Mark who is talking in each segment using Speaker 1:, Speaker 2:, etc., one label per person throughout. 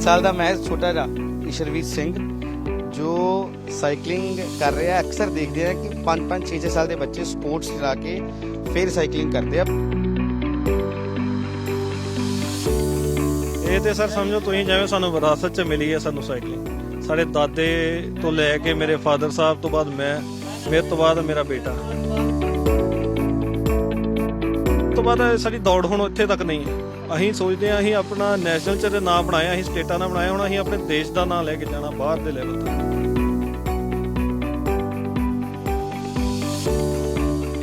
Speaker 1: 3 ਸਾਲ ਦਾ ਮੈਂ ਛੋਟਾ ਜਿਹਾ ਈਸ਼ਰਵੀਰ ਸਿੰਘ, ਜੋ ਸਾਈਕਲਿੰਗ ਕਰ ਰਿਹਾ, ਅਕਸਰ ਦੇਖਦੇ ਆ ਕਿ 5 5 6 6 ਸਾਲ ਦੇ ਬੱਚੇ ਸਪੋਰਟਸ ਚਲਾ ਕੇ ਫਿਰ ਸਾਈਕਲਿੰਗ ਕਰਦੇ ਆ।
Speaker 2: ਇਹ ਤੇ ਸਰ ਸਮਝੋ, ਤੁਸੀਂ ਜਿਵੇਂ ਸਾਨੂੰ ਵਿਰਾਸਤ 'ਚ ਮਿਲੀ ਹੈ ਸਾਨੂੰ ਸਾਈਕਲਿੰਗ। ਸਾਡੇ ਦਾਦੇ ਤੋਂ ਲੈ ਕੇ ਮੇਰੇ ਫਾਦਰ ਸਾਹਿਬ ਤੋਂ ਬਾਅਦ ਮੈਂ, ਮੇਰੇ ਤੋਂ ਬਾਅਦ ਮੇਰਾ ਬੇਟਾ। ਤੋਂ ਬਾਅਦ ਸਾਡੀ ਦੌੜ ਹੁਣ ਇੱਥੇ ਤੱਕ ਨਹੀਂ ਹੈ। ਅਸੀਂ ਸੋਚਦੇ ਹਾਂ, ਅਸੀਂ ਆਪਣਾ ਨੈਸ਼ਨਲ 'ਚ ਤੇ ਨਾਂ ਬਣਾਇਆ, ਅਸੀਂ ਸਟੇਟਾਂ ਦਾ ਬਣਾਇਆ, ਹੁਣ ਅਸੀਂ ਆਪਣੇ ਦੇਸ਼ ਦਾ ਨਾਂ ਲੈ ਕੇ ਜਾਣਾ, ਬਾਹਰ ਦੇ ਲੈਵਲ ਤੇ।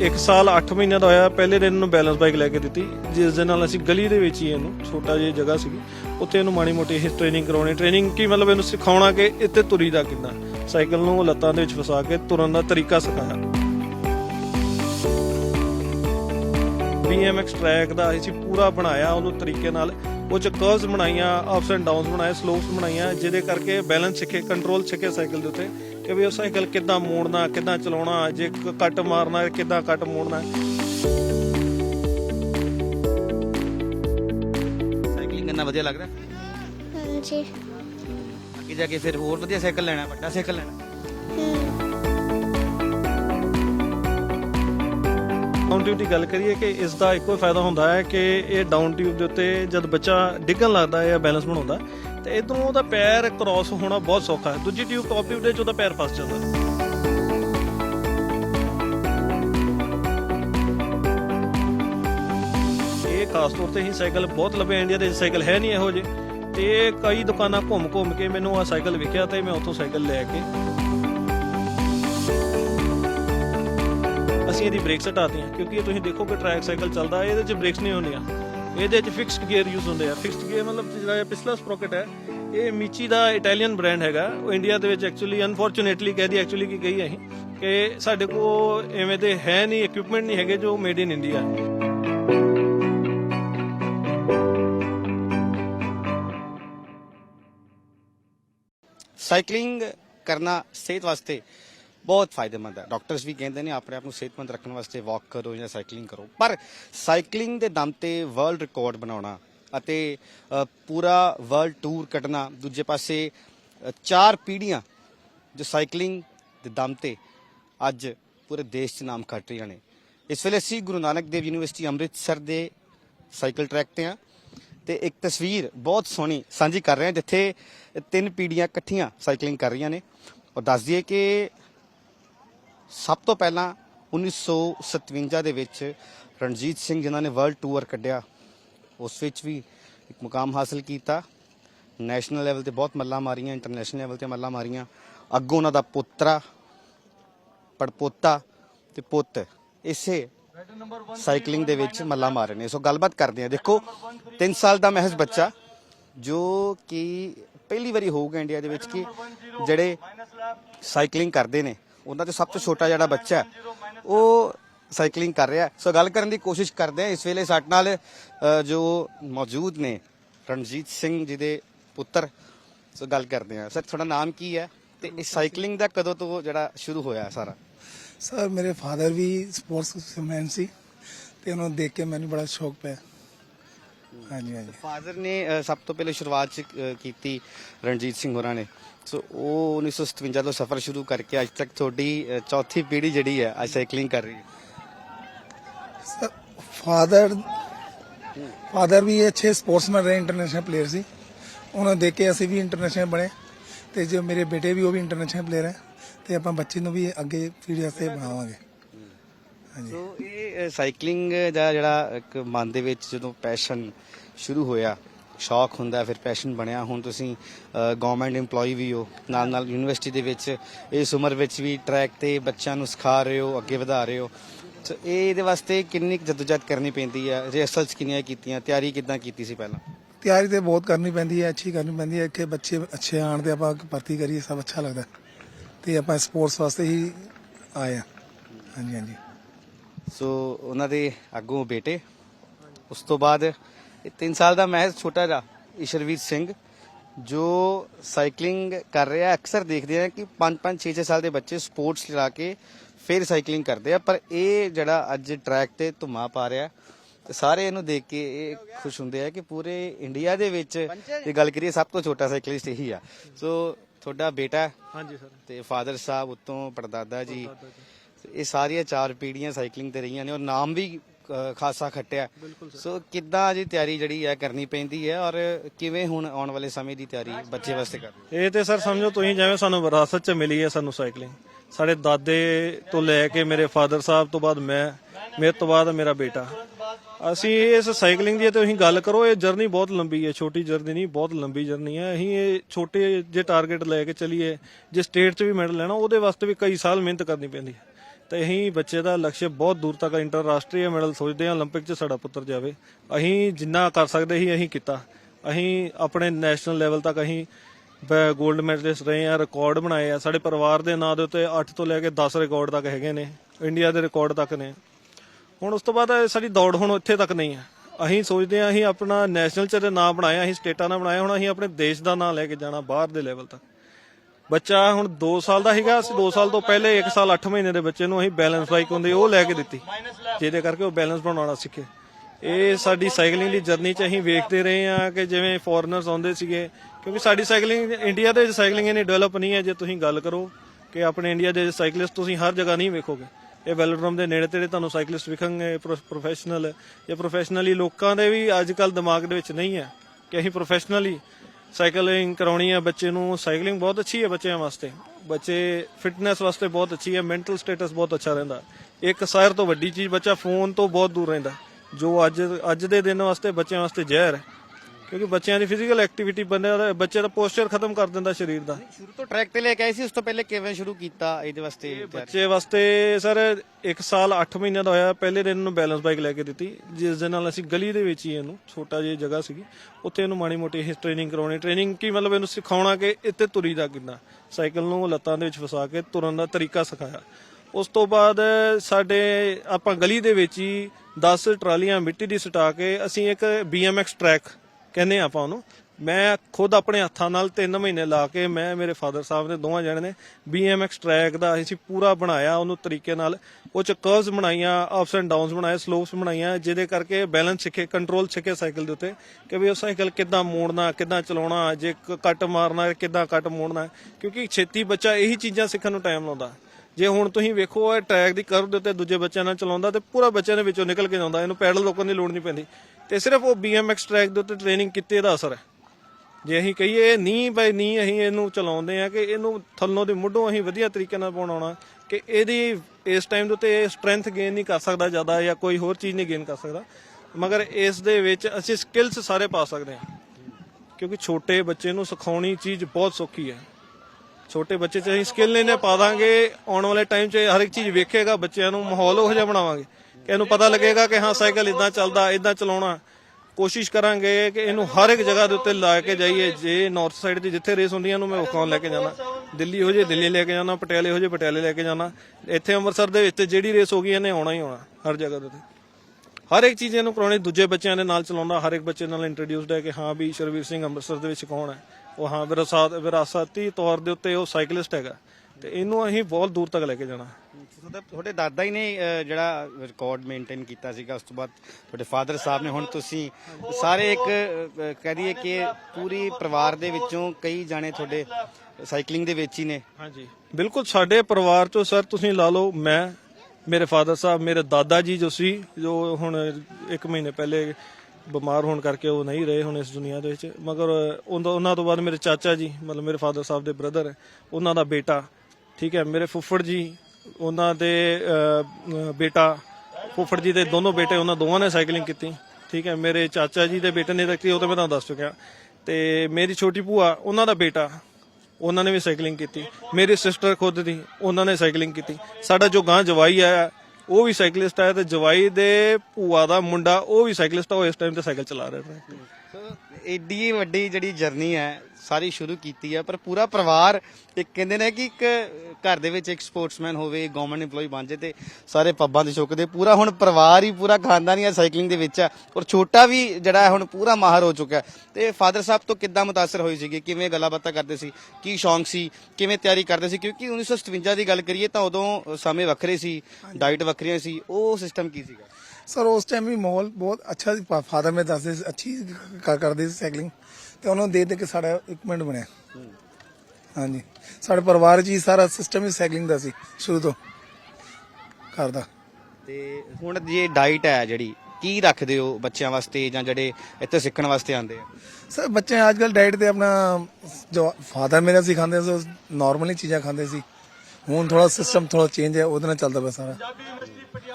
Speaker 2: ਇੱਕ ਸਾਲ 8 ਮਹੀਨਿਆਂ ਦਾ ਹੋਇਆ, ਪਹਿਲੇ ਦਿਨ ਨੂੰ ਬੈਲੈਂਸ ਬਾਈਕ ਲੈ ਕੇ ਦਿੱਤੀ। ਜਿਸ ਦੇ ਨਾਲ ਅਸੀਂ ਗਲੀ ਦੇ ਵਿੱਚ ਹੀ ਇਹਨੂੰ, ਛੋਟਾ ਜਿਹਾ ਜਗ੍ਹਾ ਸੀਗੀ, ਉੱਥੇ ਇਹਨੂੰ ਮਾੜੀ ਮੋਟੀ ਇਹ ਟ੍ਰੇਨਿੰਗ ਕਰਾਉਣੀ। ਟ੍ਰੇਨਿੰਗ ਕੀ ਮਤਲਬ ਇਹਨੂੰ ਸਿਖਾਉਣਾ ਕਿ ਇੱਥੇ ਤੁਰੀ ਦਾ ਕਿੱਦਾਂ? ਸਾਈਕਲ ਨੂੰ ਲੱਤਾਂ ਦੇ ਵਿੱਚ ਫਸਾ ਕੇ ਤੁਰਨ ਦਾ ਤਰੀਕਾ ਸਿਖਾਇਆ। BMX ਟਰੈਕ ਦਾ ਅਸੀਂ ਪੂਰਾ ਬਣਾਇਆ ਉਹਨੂੰ ਤਰੀਕੇ ਨਾਲ ਉਹ ਚ ਕਰਵਸ ਬਣਾਈਆਂ ਅਪਸ ਐਂਡ ਡਾਊਨਸ ਬਣਾਏ ਸਲੋਪਸ ਬਣਾਈਆਂ ਜਿਹਦੇ ਕਰਕੇ ਬੈਲੈਂਸ ਸਿੱਖੇ ਕੰਟਰੋਲ ਸਿੱਖੇ ਸਾਈਕਲ ਦੇ ਉੱਤੇ ਕਿ ਵੀ ਉਹ ਸਾਈਕਲ ਕਿੱਦਾਂ ਮੋੜਨਾ ਕਿੱਦਾਂ ਚਲਾਉਣਾ ਜੇ ਕੱਟ ਮਾਰਨਾ ਹੈ, ਕਿੱਦਾਂ ਕੱਟ ਮੋੜਨਾ। ਹੈ।
Speaker 1: ਸਾਈਕਲਿੰਗ ਕਰਨਾ ਵਧੀਆ ਲੱਗਦਾ
Speaker 3: ਹਾਂਜੀ।
Speaker 1: ਅੱਗੇ ਜਾ ਕੇ ਫਿਰ ਹੋਰ ਵਧੀਆ ਸਾਈਕਲ ਲੈਣਾ ਵੱਡਾ ਸਾਈਕਲ ਲੈਣਾ।
Speaker 2: ਡਾਊਨ ਟਿਊਬ ਦੀ ਗੱਲ ਕਰੀਏ ਕਿ ਇਸ ਦਾ ਇੱਕੋ ਹੀ ਫਾਇਦਾ ਹੁੰਦਾ ਹੈ ਕਿ ਇਹ ਡਾਊਨ ਟਿਊਬ ਦੇ ਉੱਤੇ ਜਦ ਬੱਚਾ ਡਿੱਗਣ ਲੱਗਦਾ ਹੈ ਜਾਂ ਬੈਲੈਂਸ ਬਣਾਉਂਦਾ ਤੇ ਇਧਰੋਂ ਉਹਦਾ ਪੈਰ ਕ੍ਰਾਸ ਹੋਣਾ ਬਹੁਤ ਸੌਖਾ ਹੈ ਦੂਜੀ ਟਿਊਬ ਟੌਪ ਟਿਊਬ ਦੇ ਵਿੱਚ ਉਹਦਾ ਪੈਰ ਫਸ ਜਾਂਦਾ ਹੈ। ਇਹ ਖਾਸ ਤੌਰ ਤੇ ਹੀ ਸਾਈਕਲ ਬਹੁਤ ਲੱਭੇ ਇੰਡੀਆ ਦੇ ਸਾਈਕਲ ਹੈ ਨਹੀਂ ਇਹੋ ਜਿਹੇ ਤੇ ਕਈ ਦੁਕਾਨਾਂ ਘੁੰਮ ਘੁੰਮ ਕੇ ਮੈਨੂੰ ਆ ਸਾਈਕਲ ਵਿਕਿਆ ਤੇ ਮੈਂ ਉੱਥੋਂ ਸਾਈਕਲ ਲੈ ਕੇ ਅਸੀਂ ਇਹਦੀ ਬ੍ਰੇਕਸ ਹਟਾਤੀਆਂ, ਕਿਉਂਕਿ ਇਹ ਤੁਸੀਂ ਦੇਖੋ ਕਿ ਟਰੈਕ ਸਾਈਕਲ ਚੱਲਦਾ, ਇਹਦੇ 'ਚ ਬ੍ਰੇਕਸ ਨਹੀਂ ਹੁੰਦੀਆਂ। ਇਹਦੇ 'ਚ ਫਿਕਸਡ ਗੀਅਰ ਯੂਜ਼ ਹੁੰਦੇ ਆ। ਫਿਕਸਡ ਗੀਅਰ ਮਤਲਬ ਜਿਹੜਾ ਪਿਛਲਾ ਸਪ੍ਰੋਕਟ ਹੈ, ਇਹ ਮੀਚੀ ਦਾ ਇਟਾਲੀਅਨ ਬ੍ਰਾਂਡ ਹੈਗਾ। ਉਹ ਇੰਡੀਆ ਦੇ ਵਿੱਚ ਐਕਚੁਅਲੀ ਅਨਫੋਰਚੂਨੇਟਲੀ ਕਹਦੀ ਐਕਚੁਅਲੀ ਕੀ ਕਹੀ ਅਸੀਂ, ਕਿ ਸਾਡੇ ਕੋਲ ਐਵੇਂ ਦੇ ਹੈ ਨਹੀਂ ਇਕਵਿਪਮੈਂਟ ਨਹੀਂ ਹੈਗੇ ਜੋ ਮੇਡ ਇਨ ਇੰਡੀਆ
Speaker 1: ਸਾਈਕਲਿੰਗ ਕਰਨਾ ਸਿਹਤ ਵਾਸਤੇ ਬਹੁਤ ਫਾਇਦੇਮੰਦ ਹੈ। ਡਾਕਟਰਸ ਵੀ ਕਹਿੰਦੇ ਨੇ ਆਪਣੇ ਆਪ ਨੂੰ ਸਿਹਤਮੰਦ ਰੱਖਣ ਵਾਸਤੇ ਵਾਕ ਕਰੋ ਜਾਂ ਸਾਈਕਲਿੰਗ ਕਰੋ। ਪਰ ਸਾਈਕਲਿੰਗ ਦੇ ਦਮ ਤੇ ਵਰਲਡ ਰਿਕਾਰਡ ਬਣਾਉਣਾ ਅਤੇ ਪੂਰਾ ਵਰਲਡ ਟੂਰ ਕੱਢਣਾ, ਦੂਜੇ ਪਾਸੇ ਚਾਰ ਪੀੜ੍ਹੀਆਂ ਜੋ ਸਾਈਕਲਿੰਗ ਦੇ ਦਮ ਤੇ ਅੱਜ ਪੂਰੇ ਦੇਸ਼ 'ਚ ਨਾਮ ਖੱਟ ਰਹੀਆਂ ਨੇ। ਇਸ ਵੇਲੇ ਅਸੀਂ ਗੁਰੂ ਨਾਨਕ ਦੇਵ ਯੂਨੀਵਰਸਿਟੀ ਅੰਮ੍ਰਿਤਸਰ ਦੇ ਸਾਈਕਲ ਟਰੈਕ ਤੇ ਆ ਤੇ ਇੱਕ ਤਸਵੀਰ ਬਹੁਤ ਸੋਹਣੀ ਸਾਂਝੀ ਕਰ ਰਹੇ ਹਾਂ, ਜਿੱਥੇ ਤਿੰਨ ਪੀੜ੍ਹੀਆਂ ਇਕੱਠੀਆਂ ਸਾਈਕਲਿੰਗ ਕਰ ਰਹੀਆਂ ਨੇ। ਔਰ ਦੱਸ ਦਈਏ ਕਿ ਸਭ ਤੋਂ ਪਹਿਲਾਂ 1957 ਦੇ ਵਿੱਚ ਰਣਜੀਤ ਸਿੰਘ, ਜਿਨ੍ਹਾਂ ਨੇ ਵਰਲਡ ਟੂਰ ਕੱਢਿਆ, ਉਸ ਵਿੱਚ ਵੀ ਇੱਕ ਮੁਕਾਮ ਹਾਸਲ ਕੀਤਾ। ਨੈਸ਼ਨਲ ਲੈਵਲ ਤੇ ਬਹੁਤ ਮੱਲਾਂ ਮਾਰੀਆਂ ਇੰਟਰਨੈਸ਼ਨਲ ਲੈਵਲ ਤੇ ਮੱਲਾਂ ਮਾਰੀਆਂ। ਅੱਗੋਂ ਉਹਨਾਂ ਦਾ ਪੁੱਤਰਾ, ਪੜਪੋਤਾ ਤੇ ਪੁੱਤ, ਇਸੇ ਸਾਈਕਲਿੰਗ ਦੇ ਵਿੱਚ ਮੱਲਾ ਰਹੇ ਨੇ। ਸੋ ਗੱਲਬਾਤ ਕਰਦੇ ਆ ਦੇਖੋ 3 ਸਾਲ ਦਾ ਮਹਿਜ਼ ਬੱਚਾ, ਜੋ ਕਿ ਪਹਿਲੀ ਵਾਰੀ ਹੋਊਗਾ ਇੰਡੀਆ ਦੇ ਵਿੱਚ ਕਿ ਜਿਹੜੇ ਸਾਈਕਲਿੰਗ ਕਰਦੇ ਨੇ। ਉਹਨਾਂ ਦੇ ਸਭ ਤੋਂ ਛੋਟਾ ਜਿਹੜਾ ਬੱਚਾ ਉਹ ਸਾਈਕਲਿੰਗ ਕਰ ਰਿਹਾ ਸੋ ਗੱਲ ਕਰਨ ਦੀ ਕੋਸ਼ਿਸ਼ ਕਰਦੇ ਆ ਇਸ ਵੇਲੇ ਸਾਡੇ ਨਾਲ ਜੋ ਮੌਜੂਦ ਨੇ, ਰਣਜੀਤ ਸਿੰਘ ਜੀ ਦੇ ਪੁੱਤਰ। ਸੋ ਗੱਲ ਕਰਦੇ ਆ ਸਰ, ਤੁਹਾਡਾ ਨਾਮ ਕੀ ਹੈ? ਤੇ ਇਹ ਸਾਈਕਲਿੰਗ ਦਾ ਕਦੋਂ ਤੋਂ ਜਿਹੜਾ ਸ਼ੁਰੂ ਹੋਇਆ ਸਾਰਾ?
Speaker 4: ਸਰ, ਮੇਰੇ ਫਾਦਰ ਵੀ ਸਪੋਰਟਸਮੈਨ ਸੀ ਤੇ ਉਹਨਾਂ ਨੂੰ ਦੇਖ ਕੇ ਮੈਨੂੰ ਬੜਾ ਸ਼ੌਕ ਪਿਆ। ਹਾਂਜੀ ਹਾਂਜੀ।
Speaker 1: ਫਾਦਰ ਨੇ ਅ, ਸਭ ਤੋਂ ਪਹਿਲੇ ਸ਼ੁਰੂਆਤ ਚ ਅ, ਕੀਤੀ ਰਣਜੀਤ ਸਿੰਘ ਹੋਰਾਂ ਨੇ। ਸੋ ਉਹ 1957 ਤੋਂ ਸਫ਼ਰ ਸ਼ੁਰੂ ਕਰਕੇ ਅੱਜ ਤੱਕ ਤੁਹਾਡੀ ਅ, ਚੌਥੀ ਪੀੜ੍ਹੀ ਜਿਹੜੀ ਹੈ ਅੱਜ ਸਾਈਕਲਿੰਗ ਕਰ ਰਹੀ ਹੈ।
Speaker 4: ਫਾਦਰ ਫਾਦਰ ਵੀ ਅੱਛੇ ਸਪੋਰਟਸਮੈਨ ਰਹੇ ਇੰਟਰਨੈਸ਼ਨਲ ਪਲੇਅਰ ਸੀ। ਉਹਨਾਂ ਨੂੰ ਦੇਖ ਕੇ ਅਸੀਂ ਵੀ ਇੰਟਰਨੈਸ਼ਨਲ ਬਣੇ। ਤੇ ਜੋ ਮੇਰੇ ਬੇਟੇ ਵੀ ਉਹ ਵੀ ਇੰਟਰਨੈਸ਼ਨਲ ਪਲੇਅਰ ਹੈ। ਤੇ ਆਪਾਂ ਬੱਚੇ ਨੂੰ ਵੀ ਅੱਗੇ ਪੀੜ੍ਹੀ ਵਾਸਤੇ ਬਣਾਵਾਂਗੇ।
Speaker 1: ਸੋ ਇਹ ਸਾਈਕਲਿੰਗ ਦਾ ਜਿਹੜਾ ਇੱਕ ਮਨ ਦੇ ਵਿੱਚ ਜਦੋਂ ਪੈਸ਼ਨ ਸ਼ੁਰੂ ਹੋਇਆ ਸ਼ੌਕ ਹੁੰਦਾ ਫਿਰ ਪੈਸ਼ਨ ਬਣਿਆ ਹੁਣ ਤੁਸੀਂ ਗਵਰਨਮੈਂਟ EMPLOYE ਵੀ ਹੋ ਨਾਲ ਨਾਲ ਯੂਨੀਵਰਸਿਟੀ ਦੇ ਵਿੱਚ ਇਸ ਉਮਰ ਵਿੱਚ ਵੀ ਟਰੈਕ ਤੇ ਬੱਚਿਆਂ ਨੂੰ ਸਿਖਾ ਰਹੇ ਹੋ ਅੱਗੇ ਵਧਾ ਰਹੇ ਹੋ। ਸੋ ਇਹ ਇਹਦੇ ਵਾਸਤੇ ਕਿੰਨੀ ਜਦੋਜਹਿਦ ਕਰਨੀ ਪੈਂਦੀ ਹੈ? ਰਿਹਰਸਲਸ ਕਿੰਨੀਆਂ ਕੀਤੀਆਂ? ਤਿਆਰੀ ਕਿਦਾਂ ਕੀਤੀ ਸੀ ਪਹਿਲਾਂ?
Speaker 4: ਤਿਆਰੀ ਤੇ ਬਹੁਤ ਕਰਨੀ ਪੈਂਦੀ ਹੈ ਅੱਛੀ ਕਰਨੀ ਪੈਂਦੀ ਹੈ ਕਿ ਬੱਚੇ ਅੱਛੇ ਆਣ ਤੇ ਆਪਾਂ ਭਰਤੀ ਕਰੀਏ ਸਭ ਅੱਛਾ ਲੱਗਦਾ। ਤੇ ਆਪਾਂ ਸਪੋਰਟਸ ਵਾਸਤੇ ਹੀ ਆਏ ਆ ਹਾਂਜੀ ਹਾਂਜੀ।
Speaker 1: ਸੋ ਉਹਨਾਂ ਦੇ ਅੱਗੋਂ ਬੇਟੇ। ਉਸ ਤੋਂ ਬਾਅਦ ਇਹ 3 ਸਾਲ ਦਾ ਮਹਿਜ਼ ਛੋਟਾ ਜਿਹਾ ਈਸ਼ਰਵੀਰ ਸਿੰਘ ਜੋ ਸਾਈਕਲਿੰਗ ਕਰ ਰਿਹਾ ਅਕਸਰ ਦੇਖਦੇ ਆ ਕਿ 5 5 6 6 ਸਾਲ ਦੇ ਬੱਚੇ ਸਪੋਰਟਸ ਚਲਾ ਕੇ ਫਿਰ ਸਾਈਕਲਿੰਗ ਕਰਦੇ ਆ ਪਰ ਇਹ ਜਿਹੜਾ ਅੱਜ ਟਰੈਕ ਤੇ ਧੁਮਾ ਪਾ ਰਿਹਾ ਤੇ ਸਾਰੇ ਇਹਨੂੰ ਦੇਖ ਕੇ ਇਹ ਖੁਸ਼ ਹੁੰਦੇ ਆ ਕਿ ਪੂਰੇ ਇੰਡੀਆ ਦੇ ਵਿੱਚ ਇਹ ਗੱਲ ਕਰੀਏ ਸਭ ਤੋਂ ਛੋਟਾ ਸਾਈਕਲਿਸਟ ਇਹੀ ਆ। ਸੋ ਤੁਹਾਡਾ ਬੇਟਾ
Speaker 2: ਹਾਂਜੀ ਸਰ।
Speaker 1: ਤੇ ਫਾਦਰ ਸਾਹਿਬ ਉਤੋਂ ਪੜਦਾਦਾ ਜੀ। ਇਹ ਸਾਰੀਆਂ ਚਾਰ ਪੀੜ੍ਹੀਆਂ ਸਾਈਕਲਿੰਗ ਤੇ ਰਹੀਆਂ ਨੇ ਔਰ ਨਾਮ ਵੀ ਅ, ਖਾਸਾ ਖੱਟਿਆ। ਸੋ ਕਿੱਦਾਂ ਜੀ ਤਿਆਰੀ ਜਿਹੜੀ ਹੈ ਕਰਨੀ ਪੈਂਦੀ ਹੈ ਔਰ ਕਿਵੇਂ ਹੁਣ ਆਉਣ ਵਾਲੇ ਸਮੇਂ ਦੀ ਤਿਆਰੀ ਬੱਚੇ ਵਾਸਤੇ ਕਰਨੀ
Speaker 2: ਇਹ ਤੇ ਸਰ ਸਮਝੋ ਤੁਸੀਂ ਜਿਵੇਂ ਸਾਨੂੰ ਵਿਰਾਸਤ ਚ ਮਿਲੀ ਹੈ ਸਾਨੂੰ ਸਾਈਕਲਿੰਗ। ਸਾਡੇ ਦਾਦੇ ਤੋਂ ਲੈ ਕੇ ਮੇਰੇ ਫਾਦਰ ਸਾਹਿਬ ਤੋਂ ਬਾਅਦ ਮੈਂ ਮੇਰੇ ਤੋਂ ਬਾਅਦ ਮੇਰਾ ਬੇਟਾ। ਅਸੀਂ ਇਸ ਸਾਈਕਲਿੰਗ ਦੀ ਤੁਸੀਂ ਗੱਲ ਕਰੋ ਇਹ ਜਰਨੀ ਬਹੁਤ ਲੰਬੀ ਹੈ ਛੋਟੀ ਜਰਨੀ ਨਹੀਂ ਬਹੁਤ ਲੰਬੀ ਜਰਨੀ ਹੈ। ਅਸੀਂ ਇਹ ਛੋਟੇ ਜੇ ਟਾਰਗੇਟ ਲੈ ਕੇ ਚੱਲੀਏ ਜੇ ਸਟੇਟ 'ਚ ਵੀ ਮੈਡਲ ਲੈਣਾ ਉਹਦੇ ਵਾਸਤੇ ਵੀ ਕਈ ਸਾਲ ਮਿਹਨਤ ਕਰਨੀ ਪੈਂਦੀ ਹੈ। ਤੇ ਅਸੀਂ ਬੱਚੇ ਦਾ ਲਕਸ਼ ਬਹੁਤ ਦੂਰ ਤੱਕ ਇੰਟਰਰਾਸ਼ਟਰੀ ਮੈਡਲ ਸੋਚਦੇ ਹਾਂ 올림픽 'ਚ ਸਾਡਾ ਪੁੱਤਰ ਜਾਵੇ। ਅਸੀਂ ਜਿੰਨਾ ਕਰ ਸਕਦੇ ਸੀ, ਅਸੀਂ ਕੀਤਾ। ਅਸੀਂ ਆਪਣੇ ਨੈਸ਼ਨਲ ਲੈਵਲ ਤੱਕ ਅਸੀਂ ਗੋਲਡ ਮੈਡਲਿਸਟ ਰਹੇ ਆ ਰਿਕਾਰਡ ਬਣਾਏ ਆ। ਸਾਡੇ ਪਰਿਵਾਰ ਦੇ ਨਾਂ ਦੇ ਉੱਤੇ 8 ਤੋਂ ਲੈ ਕੇ 10 ਰਿਕਾਰਡ ਤੱਕ ਹੈਗੇ ਨੇ। ਇੰਡੀਆ ਦੇ ਰਿਕਾਰਡ ਤੱਕ ਨੇ। ਹੁਣ ਉਸ ਤੋਂ ਬਾਅਦ ਸਾਡੀ ਦੌੜ ਹੁਣ ਇੱਥੇ ਤੱਕ ਨਹੀਂ ਹੈ ਅਸੀਂ ਸੋਚਦੇ ਹਾਂ, ਅਸੀਂ ਆਪਣਾ ਨੈਸ਼ਨਲ ਚ ਨਾਂ ਬਣਾਇਆ, ਅਸੀਂ ਸਟੇਟਾਂ ਦਾ ਬਣਾਇਆ। ਹੁਣ ਅਸੀਂ ਆਪਣੇ ਦੇਸ਼ ਦਾ ਨਾਂ ਲੈ ਕੇ ਜਾਣਾ, ਬਾਹਰ ਦੇ ਲੈਵਲ ਤੱਕ। ਬੱਚਾ ਹੁਣ 2 ਸਾਲ ਦਾ ਹੈਗਾ ਅਸੀਂ 2 ਸਾਲ ਤੋਂ ਪਹਿਲੇ 1 ਸਾਲ 8 ਮਹੀਨੇ ਦੇ ਬੱਚੇ ਨੂੰ ਅਸੀਂ ਬੈਲੈਂਸ ਬਾਈਕ ਹੁੰਦੀ, ਉਹ ਲੈ ਕੇ ਦਿੱਤੀ। ਜਿਹਦੇ ਕਰਕੇ ਉਹ ਬੈਲੈਂਸ ਬਣਾਉਣਾ ਸਿੱਖੇ ਇਹ ਸਾਡੀ ਸਾਈਕਲਿੰਗ ਦੀ ਜਰਨੀ ਚ ਅਸੀਂ ਵੇਖਦੇ ਰਹੇ ਹਾਂ ਕਿ ਜਿਵੇਂ ਫੋਰਨਰਸ ਆਉਂਦੇ ਸੀਗੇ, ਕਿਉਂਕਿ ਸਾਡੀ ਸਾਈਕਲਿੰਗ ਇੰਡੀਆ ਦੇ ਸਾਈਕਲਿੰਗ ਇੰਨੀ ਡਿਵੈਲਪ ਨਹੀਂ ਹੈ, ਜੇ ਤੁਸੀਂ ਗੱਲ ਕਰੋ ਕਿ ਆਪਣੇ ਇੰਡੀਆ ਦੇ ਸਾਈਕਲਿਸਟ ਤੁਸੀਂ ਹਰ ਜਗ੍ਹਾ ਨਹੀਂ ਵੇਖੋਗੇ। ਇਹ ਵੈਲੋਡਰਮ ਦੇ ਨੇੜੇ ਤੇੜੇ ਤੁਹਾਨੂੰ ਸਾਈਕਲਿਸਟ ਵਿਖਣਗੇ ਪ੍ਰੋਫੈਸ਼ਨਲ ਜਾਂ ਪ੍ਰੋਫੈਸ਼ਨਲੀ ਲੋਕਾਂ ਦੇ ਵੀ ਅੱਜ ਕੱਲ ਦਿਮਾਗ ਦੇ ਵਿੱਚ ਨਹੀਂ ਹੈ ਕਿ ਅਸੀਂ ਪ੍ਰੋਫੈਸ਼ਨਲੀ ਸਾਈਕਲਿੰਗ ਕਰਾਉਣੀ ਹੈ ਬੱਚੇ ਨੂੰ। ਸਾਈਕਲਿੰਗ ਬਹੁਤ ਅੱਛੀ ਹੈ ਬੱਚਿਆਂ ਵਾਸਤੇ। ਬੱਚੇ ਫਿਟਨੈਸ ਵਾਸਤੇ ਬਹੁਤ ਅੱਛੀ ਹੈ ਮੈਂਟਲ ਸਟੇਟਸ ਬਹੁਤ ਅੱਛਾ ਰਹਿੰਦਾ। ਇੱਕ ਸਾਇਰ ਤੋਂ ਵੱਡੀ ਚੀਜ਼, ਬੱਚਾ ਫੋਨ ਤੋਂ ਬਹੁਤ ਦੂਰ ਰਹਿੰਦਾ। ਜੋ ਅੱਜ ਅੱਜ ਦੇ ਦਿਨ ਵਾਸਤੇ, ਬੱਚਿਆਂ ਵਾਸਤੇ ਜ਼ਹਿਰ ਹੈ। ਕਿਉਂਕਿ ਬੱਚਿਆਂ ਦੀ ਫਿਜ਼ੀਕਲ ਐਕਟੀਵਿਟੀ ਬੰਦੇ ਦਾ ਬੱਚੇ ਦਾ ਪੋਸਚਰ ਖਤਮ ਕਰ ਦਿੰਦਾ ਸਰੀਰ ਦਾ
Speaker 1: ਸ਼ੁਰੂ ਤੋਂ ਟਰੈਕ ਤੇ ਲੈ ਕੇ ਆਏ ਸੀ ਉਸ ਤੋਂ ਪਹਿਲੇ ਕਿਵੇਂ ਸ਼ੁਰੂ ਕੀਤਾ ਇਹਦੇ ਵਾਸਤੇ?
Speaker 2: ਬੱਚੇ ਵਾਸਤੇ ਸਰ 1 ਸਾਲ 8 ਮਹੀਨਿਆਂ ਦਾ ਹੋਇਆ ਪਹਿਲੇ ਦਿਨ ਨੂੰ ਬੈਲੈਂਸ ਬਾਈਕ ਲੈ ਕੇ ਦਿੱਤੀ ਜਿਸ ਦੇ ਨਾਲ ਅਸੀਂ ਗਲੀ ਦੇ ਵਿੱਚ ਹੀ ਇਹਨੂੰ ਛੋਟਾ ਜਿਹਾ ਜਗ੍ਹਾ ਸੀਗੀ ਉੱਥੇ ਇਹਨੂੰ ਮਾੜੀ ਮੋਟੀ ਇਹ ਟ੍ਰੇਨਿੰਗ ਕਰਾਉਣੀ ਟ੍ਰੇਨਿੰਗ ਕੀ ਮਤਲਬ ਇਹਨੂੰ ਸਿਖਾਉਣਾ ਕਿ ਇੱਥੇ ਤੁਰੀ ਦਾ ਕਿੰਨਾ ਸਾਈਕਲ ਨੂੰ ਲੱਤਾਂ ਦੇ ਵਿੱਚ ਫਸਾ ਕੇ ਤੁਰਨ ਦਾ ਤਰੀਕਾ ਸਿਖਾਇਆ ਉਸ ਤੋਂ ਬਾਅਦ ਸਾਡੇ ਆਪਾਂ ਗਲੀ ਦੇ ਵਿੱਚ ਹੀ 10 ਟਰਾਲੀਆਂ ਮਿੱਟੀ ਦੀ ਸਟਾ ਕੇ ਅਸੀਂ ਇੱਕ BMX ਟਰੈਕ ਕਹਿੰਦੇ ਆਪਾਂ ਉਹਨੂੰ, ਮੈਂ ਖੁਦ ਆਪਣੇ ਹੱਥਾਂ ਨਾਲ 3 ਮਹੀਨੇ ਲਾ ਕੇ ਮੈਂ, ਮੇਰੇ ਫਾਦਰ ਸਾਹਿਬ ਨੇ ਦੋਵਾਂ ਜਣੇ ਨੇ BMX ਟਰੈਕ ਦਾ ਅਸੀਂ ਪੂਰਾ ਬਣਾਇਆ, ਉਹਨੂੰ ਤਰੀਕੇ ਨਾਲ ਉਹ ਚ ਕਰਵਸ ਬਣਾਈਆਂ ਅਪਸ ਐਂਡ ਡਾਊਨਸ ਬਣਾਏ ਸਲੋਪਸ ਬਣਾਈਆਂ, ਜਿਹਦੇ ਕਰਕੇ ਬੈਲੈਂਸ ਸਿੱਖੇ ਕੰਟਰੋਲ ਸਿੱਖੇ ਸਾਈਕਲ ਦੇ ਉੱਤੇ, ਕਿ ਵੀ ਉਹ ਸਾਈਕਲ ਕਿੱਦਾਂ ਮੋੜਨਾ, ਕਿੱਦਾਂ ਚਲਾਉਣਾ, ਜੇ ਕੱਟ ਮਾਰਨਾ, ਕਿੱਦਾਂ ਕੱਟ ਮੋੜਨਾ, ਕਿਉਂਕਿ ਛੇਤੀ ਬੱਚਾ ਇਹੀ ਚੀਜ਼ਾਂ ਸਿੱਖਣ ਨੂੰ ਟਾਈਮ ਲਾਉਂਦਾ। ਜੇ ਹੁਣ ਤੁਸੀਂ ਵੇਖੋ, ਇਹ ਟਰੈਕ ਦੀ ਕਰਵ ਦੇ ਉੱਤੇ ਦੂਜੇ ਬੱਚਿਆਂ ਨਾਲ ਚਲਾਉਂਦਾ ਤੇ ਪੂਰਾ ਬੱਚਿਆਂ ਦੇ ਵਿੱਚੋਂ ਨਿਕਲ ਕੇ ਜਾਂਦਾ। ਇਹਨੂੰ ਪੈਡਲ ਰੋਕਣ ਦੀ ਲੋੜ ਨਹੀਂ ਪੈਂਦੀ। ਤੇ ਸਿਰਫ ਉਹ BMX ਟਰੈਕ ਦੇ ਉੱਤੇ ਟ੍ਰੇਨਿੰਗ ਕੀਤੇ ਦਾ ਅਸਰ ਹੈ। ਜੇ ਅਸੀਂ ਕਹੀਏ ਨਹੀਂ ਬਈ ਨਹੀਂ ਅਸੀਂ ਇਹਨੂੰ ਚਲਾਉਂਦੇ ਆ ਕਿ ਇਹਨੂੰ ਥੱਲੋਂ ਦੇ ਮੁੱਢੋਂ ਅਸੀਂ ਵਧੀਆ ਤਰੀਕੇ ਨਾਲ ਬਣਾਉਣਾ ਕਿ ਇਹਦੀ ਇਸ ਟਾਈਮ ਦੇ ਉੱਤੇ ਇਹ ਸਟਰੈਂਥ ਗੇਨ ਨਹੀਂ ਕਰ ਸਕਦਾ ਜ਼ਿਆਦਾ ਜਾਂ ਕੋਈ ਹੋਰ ਚੀਜ਼ ਨਹੀਂ ਗੇਨ ਕਰ ਸਕਦਾ। ਮਗਰ ਇਸ ਦੇ ਵਿੱਚ ਅਸੀਂ ਸਕਿੱਲਸ ਸਾਰੇ ਪਾ ਸਕਦੇ ਹਾਂ। ਕਿਉਂਕਿ ਛੋਟੇ ਬੱਚੇ ਨੂੰ ਸਿਖਾਉਣੀ ਚੀਜ਼ ਬਹੁਤ ਸੌਖੀ ਹੈ। ਛੋਟੇ ਬੱਚੇ 'ਚ ਅਸੀਂ ਸਕਿੱਲ ਇਹਨੇ ਪਾ ਦਾਂਗੇ, ਆਉਣ ਵਾਲੇ ਟਾਈਮ 'ਚ ਹਰ ਇੱਕ ਚੀਜ਼ ਵੇਖੇਗਾ, ਬੱਚਿਆਂ ਨੂੰ ਮਾਹੌਲ ਉਹੋ ਜਿਹਾ ਬਣਾਵਾਂਗੇ। ਕਿ ਇਹਨੂੰ ਪਤਾ ਲੱਗੇਗਾ ਕਿ ਹਾਂ ਸਾਈਕਲ ਇਦਾਂ ਚੱਲਦਾ ਇਦਾਂ ਚਲਾਉਣਾ। ਕੋਸ਼ਿਸ਼ ਕਰਾਂਗੇ ਕਿ ਇਹਨੂੰ ਹਰ ਇੱਕ ਜਗ੍ਹਾ ਦੇ ਉੱਤੇ ਲਾ ਕੇ ਜਾਈਏ। ਜੇ ਨਾਰਥ ਸਾਈਡ ਦੀ ਜਿੱਥੇ ਰੇਸ ਹੁੰਦੀਆਂ ਨੂੰ ਮੈਂ ਉਖਾਉਣ ਲੈ ਕੇ ਜਾਣਾ। ਦਿੱਲੀ ਹੋ ਜੇ ਦਿੱਲੀ ਲੈ ਕੇ ਜਾਣਾ, ਪਟਿਆਲੇ ਹੋ ਜੇ ਪਟਿਆਲੇ ਲੈ ਕੇ ਜਾਣਾ। ਇੱਥੇ ਅੰਮ੍ਰਿਤਸਰ ਦੇ ਵਿੱਚ ਜਿਹੜੀ ਰੇਸ ਹੋ ਗਈ, ਇਹਨੇ ਆਉਣਾ ਹੀ ਆਉਣਾ, ਹਰ ਜਗ੍ਹਾ ਦੇ ਉੱਤੇ। ਹਰ ਇੱਕ ਚੀਜ਼ ਇਹਨੂੰ ਕਰਾਉਣੀ, ਦੂਜੇ ਬੱਚਿਆਂ ਦੇ ਨਾਲ ਚਲਾਉਂਦਾ, ਹਰ ਇੱਕ ਬੱਚੇ ਨਾਲ ਇੰਟਰੋਡਿਊਸਡ ਹੈ ਕਿ ਹਾਂ ਵੀ ਸ਼ਰਵੀਰ ਸਿੰਘ ਅੰਮ੍ਰਿਤਸਰ ਦੇ ਵਿੱਚ ਕੌਣ ਹੈ। ਉਹ ਹਾਂ ਵਿਰਾਸਤ ਵਿਰਾਸਤੀ ਤੌਰ ਦੇ ਉੱਤੇ ਉਹ ਸਾਈਕਲਿਸਟ ਹੈਗਾ। ਤੇ ਇਹਨੂੰ ਅਸੀਂ ਬਹੁਤ ਦੂਰ ਤੱਕ ਲੈ ਕੇ ਜਾਣਾ।
Speaker 1: ਤੁਹਾਡਾ- ਤੁਹਾਡੇ ਦਾਦਾ ਹੀ ਨੇ ਅ, ਜਿਹੜਾ ਰਿਕਾਰਡ ਮੇਨਟੇਨ ਕੀਤਾ ਸੀਗਾ ਉਸ ਤੋਂ ਬਾਅਦ ਤੁਹਾਡੇ ਫਾਦਰ ਸਾਹਿਬ ਨੇ ਹੁਣ ਤੁਸੀਂ ਸਾਰੇ ਇੱਕ ਅ, ਕਹਿ ਦਈਏ ਕਿ ਪੂਰੀ ਪਰਿਵਾਰ ਦੇ ਵਿੱਚੋਂ ਕਈ ਜਾਣੇ ਤੁਹਾਡੇ ਸਾਈਕਲਿੰਗ ਦੇ ਵਿੱਚ ਹੀ ਨੇ।
Speaker 2: ਹਾਂਜੀ। ਬਿਲਕੁਲ ਸਾਡੇ ਪਰਿਵਾਰ ਚੋਂ ਸਰ ਤੁਸੀਂ ਲਾ ਲਓ ਮੈਂ ਮੇਰੇ ਫਾਦਰ ਸਾਹਿਬ ਮੇਰੇ ਦਾਦਾ ਜੀ ਜੋ ਸੀ ਜੋ ਹੁਣ ਇੱਕ ਮਹੀਨੇ ਪਹਿਲੇ ਬਿਮਾਰ ਹੋਣ ਕਰਕੇ ਉਹ ਨਹੀਂ ਰਹੇ ਹੁਣ ਇਸ ਦੁਨੀਆ ਦੇ ਵਿੱਚ। ਮਗਰ ਉਹਨਾਂ ਉਹਨਾਂ ਤੋਂ ਬਾਅਦ ਮੇਰੇ ਚਾਚਾ ਜੀ ਮਤਲਬ ਮੇਰੇ ਫਾਦਰ ਸਾਹਿਬ ਦੇ ਬ੍ਰਦਰ ਉਹਨਾਂ ਦਾ ਬੇਟਾ ਠੀਕ ਹੈ ਮੇਰੇ ਫੁੱਫੜ ਜੀ ਉਹਨਾਂ ਦੇ ਅਹ, ਬੇਟਾ ਫੁੱਫੜ ਜੀ ਦੇ ਦੋਨੋਂ ਬੇਟੇ ਉਹਨਾਂ ਦੋਵਾਂ ਨੇ ਸਾਈਕਲਿੰਗ ਕੀਤੀ ਠੀਕ ਹੈ ਮੇਰੇ ਚਾਚਾ ਜੀ ਦੇ ਬੇਟੇ ਨੇ ਰੱਖੀ ਉਹ ਤਾਂ ਮੈਂ ਤੁਹਾਨੂੰ ਦੱਸ ਚੁੱਕਿਆ। ਤੇ ਮੇਰੀ ਛੋਟੀ ਭੂਆ ਉਹਨਾਂ ਦਾ ਬੇਟਾ ਉਹਨਾਂ ਨੇ ਵੀ ਸਾਈਕਲਿੰਗ ਕੀਤੀ। ਮੇਰੀ ਸਿਸਟਰ ਖੁਦ ਦੀ ਉਹਨਾਂ ਨੇ ਸਾਈਕਲਿੰਗ ਕੀਤੀ। ਸਾਡਾ ਜੋ ਗਾਂ ਜਵਾਈ ਆਇਆ ਉਹ ਵੀ ਸਾਈਕਲਿਸਟ ਹੈ ਤੇ ਜਵਾਈ ਦੇ ਭੂਆ ਦਾ ਮੁੰਡਾ, ਉਹ ਵੀ ਸਾਈਕਲਿਸਟ ਆ, ਉਹ ਇਸ ਟਾਈਮ ਤੇ ਸਾਈਕਲ ਚਲਾ ਰਿਹਾ ਹੈ।
Speaker 1: ਏਡੀ ਵੱਡੀ ਜਿਹੜੀ ਜਰਨੀ ਹੈ ਸਾਰੀ ਸ਼ੁਰੂ ਕੀਤੀ ਹੈ ਪਰ ਪੂਰਾ ਪਰਿਵਾਰ ਇੱਕ ਕਹਿੰਦੇ ਨੇ ਕਿ ਇੱਕ ਘਰ ਦੇ ਵਿੱਚ ਇੱਕ ਸਪੋਰਟਸਮੈਨ ਹੋਵੇ ਗਵਰਨਮੈਂਟ EMPLOYE ਬਣ ਜੇ ਤੇ ਸਾਰੇ ਪੱਬਾਂ ਤੇ ਚੁੱਕਦੇ। ਪੂਰਾ ਹੁਣ ਪਰਿਵਾਰ ਹੀ ਪੂਰਾ ਖਾਨਦਾਨ ਹੀ ਸਾਈਕਲਿੰਗ ਦੇ ਵਿੱਚ ਹੈ ਔਰ ਛੋਟਾ ਵੀ ਜਿਹੜਾ ਹੈ ਹੁਣ ਪੂਰਾ ਮਾਹਰ ਹੋ ਚੁੱਕਾ ਹੈ। ਤੇ ਫਾਦਰ ਸਾਹਿਬ ਤੋਂ ਕਿੱਦਾਂ ਮੁਤਾਸਰ ਹੋਈ ਸੀਗੀ? ਕਿਵੇਂ ਗੱਲਾਂ ਬਾਤਾਂ ਕਰਦੇ ਸੀ? ਕੀ ਸ਼ੌਂਕ ਸੀ? ਕਿਵੇਂ ਤਿਆਰੀ ਕਰਦੇ ਸੀ? ਕਿਉਂਕਿ 1957 ਦੀ ਗੱਲ ਕਰੀਏ ਤਾਂ ਉਦੋਂ ਸਮੇਂ ਵੱਖਰੇ ਸੀ ਡਾਈਟ ਵੱਖਰੀਆਂ ਸੀ ਉਹ ਸਿਸਟਮ ਕੀ ਸੀਗਾ?
Speaker 4: ਸਰ ਉਸ ਟਾਈਮ ਵੀ ਮਾਹੌਲ ਬਹੁਤ ਅੱਛਾ ਸੀ। ਫਾਦਰ ਮੇਰੇ ਦੱਸਦੇ ਸੀ ਅੱਛੀ ਕਰ- ਕਰਦੇ ਸੀ ਸਾਈਕਲਿੰਗ ਤੇ ਉਹਨਾਂ ਨੂੰ ਦੇਖ ਦੇਖ ਕੇ ਸਾਡਾ ਇਕਵਿਪਮੈਂਟ ਬਣਿਆ। ਹਾਂਜੀ। ਸਾਡੇ ਪਰਿਵਾਰ 'ਚ ਹੀ ਸਾਰਾ ਸਿਸਟਮ ਹੀ ਸਾਈਕਲਿੰਗ ਦਾ ਸੀ ਸ਼ੁਰੂ ਤੋਂ। ਕਰਦਾ
Speaker 1: ਤੇ ਹੁਣ ਜੇ ਡਾਈਟ ਹੈ ਜਿਹੜੀ ਕੀ ਰੱਖਦੇ ਹੋ ਬੱਚਿਆਂ ਵਾਸਤੇ ਜਾਂ ਜਿਹੜੇ ਇੱਥੇ ਸਿੱਖਣ ਵਾਸਤੇ ਆਉਂਦੇ ਆ?
Speaker 4: ਸਰ ਬੱਚੇ ਅੱਜ ਕੱਲ ਡਾਈਟ ਤੇ ਆਪਣਾ ਜੋ ਫਾਦਰ ਮੇਰਾ ਸੀ ਖਾਂਦੇ ਸੀ ਨਾਰਮਲੀ ਚੀਜ਼ਾਂ ਖਾਂਦੇ ਸੀ। ਹੁਣ ਥੋੜਾ ਸਿਸਟਮ ਥੋੜਾ ਚੇਂਜ ਹੈ ਉਹਦੇ ਨਾਲ ਚੱਲਦਾ ਪਿਆ ਸਾਰਾ।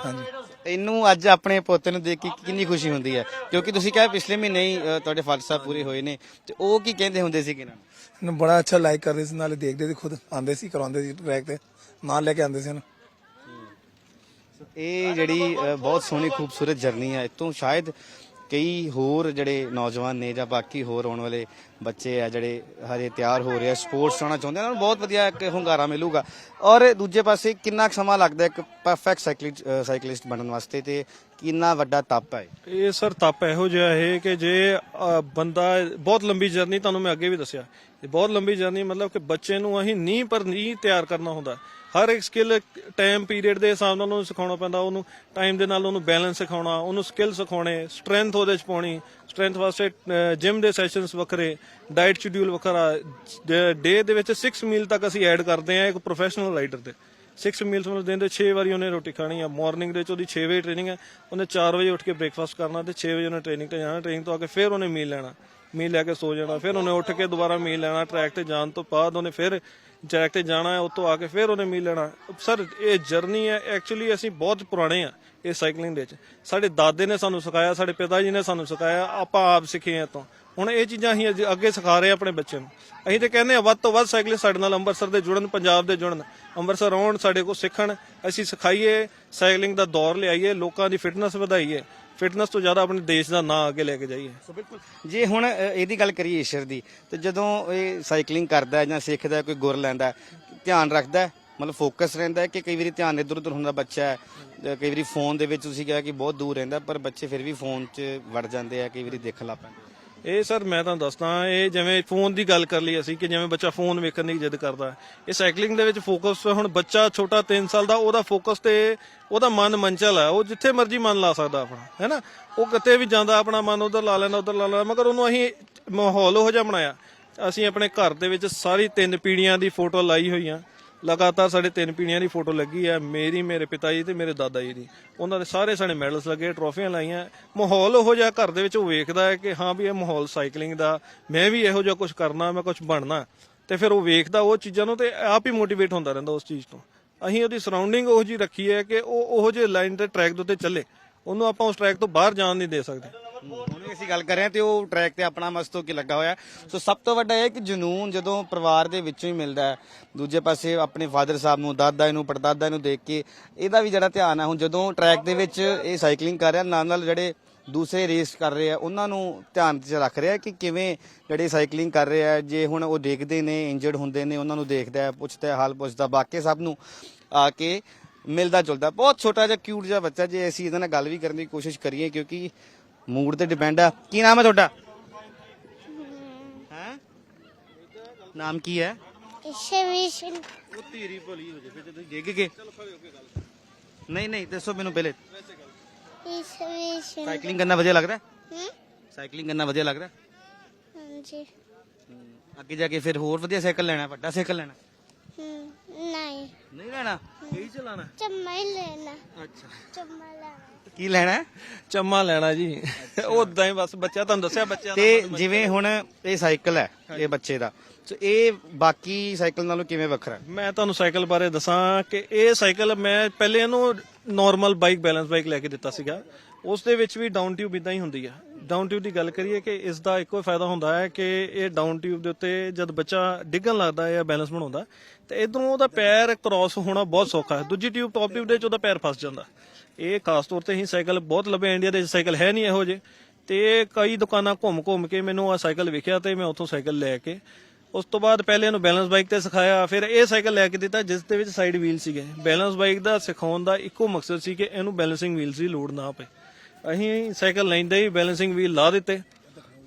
Speaker 4: ਹਾਂਜੀ।
Speaker 1: ਇਹਨੂੰ ਅੱਜ ਆਪਣੇ ਪੋਤੇ ਨੂੰ ਦੇਖ ਕੇ ਕਿੰਨੀ ਖੁਸ਼ੀ ਹੁੰਦੀ ਹੈ ਕਿਉਂਕਿ ਤੁਸੀਂ ਕਿਹਾ ਪਿਛਲੇ ਮਹੀਨੇ ਹੀ ਅ, ਤੁਹਾਡੇ ਫਾਦਰ ਸਾਹਿਬ ਪੂਰੇ ਹੋਏ ਨੇ ਤੇ ਉਹ ਕੀ ਕਹਿੰਦੇ ਹੁੰਦੇ ਸੀ ਕਿ ਨਾ?
Speaker 4: ਬੜਾ ਅੱਛਾ ਲਾਈਕ ਕਰਦੇ ਸੀ ਨਾਲੇ ਦੇਖਦੇ ਸੀ ਖੁਦ ਆਂਦੇ ਸੀ ਕਰਵਾਉਂਦੇ ਸੀ ਟਰੈਕ ਤੇ ਨਾਲ ਲੈ ਕੇ ਆਂਦੇ ਸੀ ਇਹਨੂੰ।
Speaker 1: ਇਹ ਜਿਹੜੀ ਅ, ਬਹੁਤ ਸੋਹਣੀ ਖੂਬਸੂਰਤ ਜਰਨੀ ਹੈ ਇਤੋਂ ਸ਼ਾਇਦ ਕਈ ਹੋਰ ਜਿਹੜੇ ਨੌਜਵਾਨ ਨੇ ਜਾਂ ਬਾਕੀ ਹੋਰ ਆਉਣ ਵਾਲੇ ਬੱਚੇ ਆ ਜਿਹੜੇ ਹਜੇ ਤਿਆਰ ਹੋ ਰਹੇ ਆ ਸਪੋਰਟਸ ਆਉਣਾ ਚਾਹੁੰਦੇ ਆ, ਉਹਨਾਂ ਨੂੰ ਬਹੁਤ ਵਧੀਆ ਇੱਕ ਹੁੰਗਾਰਾ ਮਿਲੂਗਾ। ਔਰ ਦੂਜੇ ਪਾਸੇ ਕਿੰਨਾ ਕੁ ਸਮਾਂ ਲੱਗਦਾ ਇੱਕ ਪਰਫੈਕਟ ਸਾਈਕਲਿਸਟ ਬਣਨ ਵਾਸਤੇ ਤੇ ਕਿੰਨਾ ਵੱਡਾ ਤਪ ਹੈ?
Speaker 2: ਇਹ ਸਰ ਤਪ ਇਹੋ ਜਿਹਾ ਹੈ ਕਿ ਜੇ ਬੰਦਾ ਬਹੁਤ ਲੰਬੀ ਜਰਨੀ ਤੁਹਾਨੂੰ ਮੈਂ ਅੱਗੇ ਵੀ ਦੱਸਿਆ। ਬਹੁਤ ਲੰਬੀ ਜਰਨੀ ਮਤਲਬ ਕਿ ਬੱਚੇ ਨੂੰ ਅਸੀਂ ਨੀਂਹ ਪਰ ਨੀਂਹ ਤਿਆਰ ਕਰਨਾ ਹੁੰਦਾ। ਹਰ ਇੱਕ ਸਕਿੱਲ ਟਾਈਮ ਪੀਰੀਅਡ ਦੇ ਹਿਸਾਬ ਨਾਲ ਉਹਨੂੰ ਸਿਖਾਉਣਾ ਪੈਂਦਾ, ਉਹਨੂੰ ਟਾਈਮ ਦੇ ਨਾਲ ਉਹਨੂੰ ਬੈਲੈਂਸ ਸਿਖਾਉਣਾ, ਉਹਨੂੰ ਸਕਿੱਲ ਸਿਖਾਉਣੇ ਸਟਰੈਂਥ ਉਹਦੇ ਚ ਪਾਉਣੀ ਸਟਰੈਂਥ ਵਾਸਤੇ ਜਿਮ ਦੇ ਸੈਸ਼ਨਸ ਵੱਖਰੇ ਡਾਈਟ ਸ਼ਡਿਊਲ ਵੱਖਰਾ ਡੇ ਦੇ ਵਿੱਚ 6 ਮੀਲ ਤੱਕ ਅਸੀਂ ਐਡ ਕਰਦੇ ਹਾਂ ਇੱਕ ਪ੍ਰੋਫੈਸ਼ਨਲ ਰਾਈਡਰ ਦੇ 6 ਮੀਲਸ ਮਤਲਬ ਦਿਨ ਦੇ 6 ਵਾਰੀ ਉਹਨੇ ਰੋਟੀ ਖਾਣੀ ਆ ਮਾਰਨਿੰਗ ਦੇ ਚ ਉਹਦੀ 6 ਵਜੇ ਟ੍ਰੇਨਿੰਗ ਹੈ ਉਹਨੇ 4 ਵਜੇ ਉੱਠ ਕੇ ਬ੍ਰੇਕਫਾਸਟ ਕਰਨਾ ਤੇ 6 ਵਜੇ ਉਹਨੇ ਟ੍ਰੇਨਿੰਗ ਤੇ ਜਾਣਾ ਟ੍ਰੇਨਿੰਗ ਤੋਂ ਆ ਕੇ ਫਿਰ ਉਹਨੇ ਮੀਲ ਲੈਣਾ। ਮੀਲ ਲੈ ਕੇ ਸੋ ਜਾਣਾ, ਫਿਰ ਉਹਨੇ ਉੱਠ ਕੇ ਦੁਬਾਰਾ ਮੀਲ ਲੈਣਾ ਟਰੈਕ ਤੇ ਜਾਣ ਤੋਂ ਬਾਅਦ ਉਹਨੇ ਫਿਰ ਜੈਕ ਤੇ ਜਾਣਾ ਹੈ ਉਤੋਂ ਆ ਕੇ ਫਿਰ ਉਹਨੇ ਮਿਲ ਲੈਣਾ। ਸਰ ਇਹ ਜਰਨੀ ਹੈ ਐਕਚੁਅਲੀ ਅਸੀਂ ਬਹੁਤ ਪੁਰਾਣੇ ਆ ਇਹ ਸਾਈਕਲਿੰਗ ਦੇ ਵਿੱਚ। ਸਾਡੇ ਦਾਦੇ ਨੇ ਸਾਨੂੰ ਸਿਖਾਇਆ, ਸਾਡੇ ਪਿਤਾ ਜੀ ਨੇ ਸਾਨੂੰ ਸਿਖਾਇਆ, ਆਪਾਂ ਆਪ ਸਿੱਖੇ ਆ ਤੋਂ ਹੁਣ ਇਹ ਚੀਜ਼ਾਂ ਅਸੀਂ ਅੱਜ ਅੱਗੇ ਸਿਖਾ ਰਹੇ ਆ ਆਪਣੇ ਬੱਚਿਆਂ ਨੂੰ। ਅਸੀਂ ਤੇ ਕਹਿੰਦੇ ਆ ਵੱਧ ਤੋਂ ਵੱਧ ਸਾਈਕਲਿੰਗ ਸਾਡੇ ਨਾਲ ਅੰਮ੍ਰਿਤਸਰ ਦੇ ਜੁੜਨ, ਪੰਜਾਬ ਦੇ ਜੁੜਨ। ਅੰਮ੍ਰਿਤਸਰ ਆਉਣ, ਸਾਡੇ ਕੋਲ ਸਿੱਖਣ। ਅਸੀਂ ਸਿਖਾਈਏ ਸਾਈਕਲਿੰਗ ਦਾ ਦੌਰ ਲਿਆਈਏ, ਲੋਕਾਂ ਦੀ ਫਿਟਨੈਸ ਵਧਾਈਏ। ਫਿਟਨੈਸ ਤੋਂ ਜ਼ਿਆਦਾ ਆਪਣੇ ਦੇਸ਼ ਦਾ ਨਾਂ ਅੱਗੇ ਲੈ ਕੇ ਜਾਈਏ।
Speaker 1: ਸੋ ਬਿਲਕੁਲ। ਜੇ ਹੁਣ ਅ, ਇਹਦੀ ਗੱਲ ਕਰੀਏ ਈਸ਼ਰ ਦੀ ਤੇ ਜਦੋਂ ਇਹ ਸਾਈਕਲਿੰਗ ਕਰਦਾ ਹੈ ਜਾਂ ਸਿੱਖਦਾ ਹੈ, ਕੋਈ ਗੁਰ ਲੈਂਦਾ ਹੈ, ਧਿਆਨ ਰੱਖਦਾ ਹੈ, ਮਤਲਬ ਫੋਕਸ ਰਹਿੰਦਾ ਹੈ ਕਿ ਕਈ ਵਾਰੀ ਧਿਆਨ ਇੱਧਰ ਉੱਧਰ ਹੁੰਦਾ ਬੱਚਾ ਹੈ ਜਾਂ ਕਈ ਵਾਰੀ ਫੋਨ ਦੇ ਵਿੱਚ ਤੁਸੀਂ ਕਿਹਾ ਕਿ ਬਹੁਤ ਦੂਰ ਰਹਿੰਦਾ ਪਰ ਬੱਚੇ ਫਿਰ ਵੀ ਫੋਨ 'ਚ ਵੜ ਜਾਂਦੇ ਆ ਕਈ ਵਾਰੀ ਦੇਖਣ ਲੱਗ ਪੈਂਦੇ
Speaker 2: ਇਹ ਸਰ ਮੈਂ ਤੁਹਾਨੂੰ ਦੱਸਦਾ, ਇਹ ਜਿਵੇਂ ਫੋਨ ਦੀ ਗੱਲ ਕਰ ਲਈ ਅਸੀਂ ਕਿ ਜਿਵੇਂ ਬੱਚਾ ਫੋਨ ਵੇਖਣ ਦੀ ਜਿੱਦ ਕਰਦਾ ਇਹ ਸਾਈਕਲਿੰਗ ਦੇ ਵਿੱਚ ਫੋਕਸ ਹੁਣ ਬੱਚਾ ਛੋਟਾ 3 ਸਾਲ ਦਾ, ਉਹਦਾ ਫੋਕਸ ਤੇ ਉਹਦਾ ਮਨ ਮੰਚਲ ਹੈ। ਉਹ ਜਿੱਥੇ ਮਰਜ਼ੀ ਮਨ ਲਾ ਸਕਦਾ ਆਪਣਾ ਹੈਨਾ ਉਹ ਕਿਤੇ ਵੀ ਜਾਂਦਾ, ਆਪਣਾ ਮਨ ਉਧਰ ਲਾ ਲੈਂਦਾ, ਉਧਰ ਲਾ ਲੈਂਦਾ, ਮਗਰ ਉਹਨੂੰ ਅਸੀਂ ਮਾਹੌਲ ਉਹ ਜਿਹਾ ਬਣਾਇਆ। ਅਸੀਂ ਆਪਣੇ ਘਰ ਦੇ ਵਿੱਚ ਸਾਰੀ ਤਿੰਨ ਪੀੜੀਆਂ ਦੀ ਫੋਟੋ ਲਾਈ ਹੋਈਆਂ ਲਗਾਤਾਰ ਸਾਡੇ ਤਿੰਨ ਪੀੜ੍ਹੀਆਂ ਦੀ ਫੋਟੋ ਲੱਗੀ ਹੈ ਮੇਰੀ, ਮੇਰੇ ਪਿਤਾ ਜੀ ਤੇ ਮੇਰੇ ਦਾਦਾ ਜੀ ਦੀ। ਉਹਨਾਂ ਦੇ ਸਾਰੇ ਸਾਡੇ ਮੈਡਲਸ ਲੱਗੇ, ਟਰੋਫੀਆਂ ਲਾਈਆਂ। ਮਾਹੌਲ ਉਹੋ ਜਿਹਾ ਘਰ ਦੇ ਵਿੱਚ ਉਹ ਵੇਖਦਾ ਹੈ ਕਿ ਹਾਂ ਵੀ ਇਹ ਮਾਹੌਲ ਸਾਈਕਲਿੰਗ ਦਾ, ਮੈਂ ਵੀ ਇਹੋ ਜਿਹਾ ਕੁਝ ਕਰਨਾ, ਮੈਂ ਕੁਝ ਬਣਨਾ। ਤੇ ਫਿਰ ਉਹ ਵੇਖਦਾ ਉਹ ਚੀਜ਼ਾਂ ਨੂੰ ਤੇ ਆਪ ਹੀ ਮੋਟੀਵੇਟ ਹੁੰਦਾ ਰਹਿੰਦਾ ਉਸ ਚੀਜ਼ ਤੋਂ। ਅਸੀਂ ਉਹਦੀ ਸਰਾਊਂਡਿੰਗ ਉਹੋ ਜੀ ਰੱਖੀ ਹੈ ਕਿ ਉਹ ਉਹੋ ਜਿਹੇ ਲਾਈਨ ਤੇ ਟਰੈਕ ਦੇ ਉੱਤੇ ਚੱਲੇ। ਉਹਨੂੰ ਆਪਾਂ ਉਸ ਟਰੈਕ ਤੋਂ ਬਾਹਰ ਜਾਣ ਨਹੀਂ ਦੇ ਸਕਦੇ।
Speaker 1: ਅਸੀਂ ਗੱਲ ਕਰ ਰਹੇ ਹਾਂ ਤੇ ਉਹ ਟਰੈਕ ਤੇ ਆਪਣਾ ਮਸਤ ਹੋ ਕੇ ਲੱਗਾ ਹੋਇਆ ਸੋ ਸਭ ਤੋਂ ਵੱਡਾ ਇਹ ਕਿ ਜਨੂਨ ਜਦੋਂ ਪਰਿਵਾਰ ਦੇ ਵਿੱਚੋਂ ਹੀ ਮਿਲਦਾ ਹੈ, ਦੂਜੇ ਪਾਸੇ ਆਪਣੇ ਫਾਦਰ ਸਾਹਿਬ ਨੂੰ, ਦਾਦਾ ਨੂੰ, ਪੜਦਾਦਾ ਨੂੰ ਦੇਖ ਕੇ ਇਹਦਾ ਵੀ ਜਿਹੜਾ ਧਿਆਨ ਹੈ, ਹੁਣ ਜਦੋਂ ਟਰੈਕ ਦੇ ਵਿੱਚ ਇਹ ਸਾਈਕਲਿੰਗ ਕਰ ਰਿਹਾ ਨਾਲ ਨਾਲ ਜਿਹੜੇ ਦੂਸਰੇ ਰੇਸ ਕਰ ਰਹੇ ਆ, ਉਹਨਾਂ ਨੂੰ ਧਿਆਨ 'ਚ ਰੱਖ ਰਿਹਾ ਕਿ ਕਿਵੇਂ ਜਿਹੜੇ ਸਾਈਕਲਿੰਗ ਕਰ ਰਹੇ ਆ ਜੇ ਹੁਣ ਉਹ ਦੇਖਦੇ ਨੇ ਇੰਜਰਡ ਹੁੰਦੇ ਨੇ, ਉਹਨਾਂ ਨੂੰ ਦੇਖਦਾ ਪੁੱਛਦਾ ਹਾਲ ਪੁੱਛਦਾ, ਬਾਕੀ ਸਭ ਨੂੰ ਆ ਕੇ ਮਿਲਦਾ ਜੁਲਦਾ ਬਹੁਤ ਛੋਟਾ ਜਿਹਾ ਕਿਊਟ ਜਿਹਾ ਬੱਚਾ ਜੇ ਅਸੀਂ ਇਹਦੇ ਨਾਲ ਗੱਲ ਵੀ ਕਰਨ ਦੀ ਕੋਸ਼ਿਸ਼ ਕਰੀਏ, ਕਿਉਂਕਿ ਮੂਡ ਤੇ ਡਿਪੈਂਡ ਆ। ਕੀ ਨਾਮ ਹੈ ਤੁਹਾਡਾ? ਹੈ? ਨਾਮ ਕੀ ਹੈ?
Speaker 3: Exhibition.
Speaker 1: ਉਹ ਧੀਰੀ ਭਲੀ ਹੋ ਜੇ ਫਿਰ ਤੁਸੀਂ ਡਿੱਗ ਕੇ ਨਹੀਂ ਨਹੀਂ ਦੱਸੋ ਮੈਨੂੰ ਪਹਿਲੇ।
Speaker 3: Exhibition.
Speaker 1: ਸਾਈਕਲਿੰਗ ਕਰਨਾ ਵਧੀਆ ਲੱਗਦਾ?
Speaker 3: ਹਮ?
Speaker 1: ਸਾਈਕਲਿੰਗ ਕਰਨਾ ਵਧੀਆ ਲੱਗਦਾ?
Speaker 3: ਹਾਂਜੀ।
Speaker 1: ਅੱਗੇ ਜਾ ਕੇ ਫਿਰ ਹੋਰ ਵਧੀਆ ਸਾਈਕਲ ਲੈਣਾ ਵੱਡਾ ਸਾਈਕਲ ਲੈਣਾ।
Speaker 3: ਹਮ, ਨਹੀਂ।
Speaker 1: ਨਹੀਂ ਲੈਣਾ? ਇਹੀ ਚਲਾਣਾ?
Speaker 3: ਚੰਮਾ ਹੀ ਲੈਣਾ।
Speaker 1: ਅੱਛਾ।
Speaker 3: ਚੰਮਾ ਲੈਣਾ।
Speaker 1: ਕੀ ਲੈਣਾ? ਹੈ?
Speaker 2: ਚੰਮਾ ਲੈਣਾ ਜੀ। ਉਦਾਂ ਹੀ ਬਸ ਬੱਚਾ ਤੁਹਾਨੂੰ ਦੱਸਿਆ ਬੱਚਿਆਂ ਦਾ
Speaker 1: ਤੇ ਜਿਵੇਂ ਹੁਣ ਇਹ ਸਾਈਕਲ ਹੈ ਇਹ ਬੱਚੇ ਦਾ। ਸੋ ਇਹ ਬਾਕੀ ਸਾਈਕਲ ਨਾਲੋਂ ਕਿਵੇਂ ਵੱਖਰਾ ਹੈ?
Speaker 2: ਮੈਂ ਤੁਹਾਨੂੰ ਸਾਈਕਲ ਬਾਰੇ ਦੱਸਾਂ ਕਿ ਇਹ ਸਾਈਕਲ ਮੈਂ ਪਹਿਲੇ ਇਹਨੂੰ ਨਾਰਮਲ ਬਾਈਕ ਬੈਲੈਂਸ ਬਾਈਕ ਲੈ ਕੇ ਦਿੱਤਾ ਸੀਗਾ। ਉਸ ਦੇ ਵਿੱਚ ਵੀ ਡਾਊਨ ਟਿਊਬ ਇਦਾਂ ਹੀ ਹੁੰਦੀ ਆ। ਡਾਊਨ ਟਿਊਬ ਦੀ ਗੱਲ ਕਰੀਏ ਕਿ ਇਸ ਦਾ ਇੱਕੋ ਹੀ ਫਾਇਦਾ ਹੁੰਦਾ ਹੈ ਕਿ ਇਹ ਡਾਊਨ ਟਿਊਬ ਦੇ ਉੱਤੇ ਜਦ ਬੱਚਾ ਡਿੱਗਣ ਲੱਗਦਾ ਹੈ ਜਾਂ ਬੈਲੈਂਸ ਬਣਾਉਂਦਾ, ਤੇ ਇਧਰੋਂ ਉਹਦਾ ਪੈਰ ਕ੍ਰਾਸ ਹੋਣਾ ਬਹੁਤ ਸੌਖਾ ਹੈ। ਦੂਜੀ ਟਿਊਬ ਟੌਪ ਟਿਊਬ ਦੇ ਵਿੱਚ ਉਹਦਾ ਪੈਰ ਫਸ ਜਾਂਦਾ। ਇਹ ਖਾਸ ਤੌਰ ਤੇ ਹੀ ਸਾਈਕਲ ਬਹੁਤ ਲੱਭੇ ਇੰਡੀਆ ਦੇ ਸਾਈਕਲ ਹੈ ਨਹੀਂ ਇਹੋ ਜਿਹੇ। ਤੇ ਕਈ ਦੁਕਾਨਾਂ ਘੁੰਮ ਘੁੰਮ ਕੇ ਮੈਨੂੰ ਆ ਸਾਈਕਲ ਵੇਖਿਆ ਤੇ ਮੈਂ ਉੱਥੋਂ ਸਾਈਕਲ ਲੈ ਕੇ, ਉਸ ਤੋਂ ਬਾਅਦ ਪਹਿਲੇ ਇਹਨੂੰ ਬੈਲੈਂਸ ਬਾਈਕ ਤੇ ਸਿਖਾਇਆ, ਫਿਰ ਇਹ ਸਾਈਕਲ ਲੈ ਕੇ ਦਿੱਤਾ ਜਿਸ ਦੇ ਵਿੱਚ ਸਾਈਡ ਵੀਲ ਸੀਗੇ। ਬੈਲੈਂਸ ਬਾਈਕ ਦਾ ਸਿਖਾਉਣ ਦਾ ਇੱਕੋ ਮਕਸਦ ਸੀ ਕਿ ਇਹਨੂੰ ਬੈਲੈਂਸਿੰਗ ਵੀਲਸ ਦੀ ਲੋੜ ਨਾ ਪਏ। ਅਸੀਂ ਸਾਈਕਲ ਲੈਂਦੇ ਹੀ ਬੈਲੈਂਸਿੰਗ ਵੀਲ ਲਾ ਦਿੱਤੇ।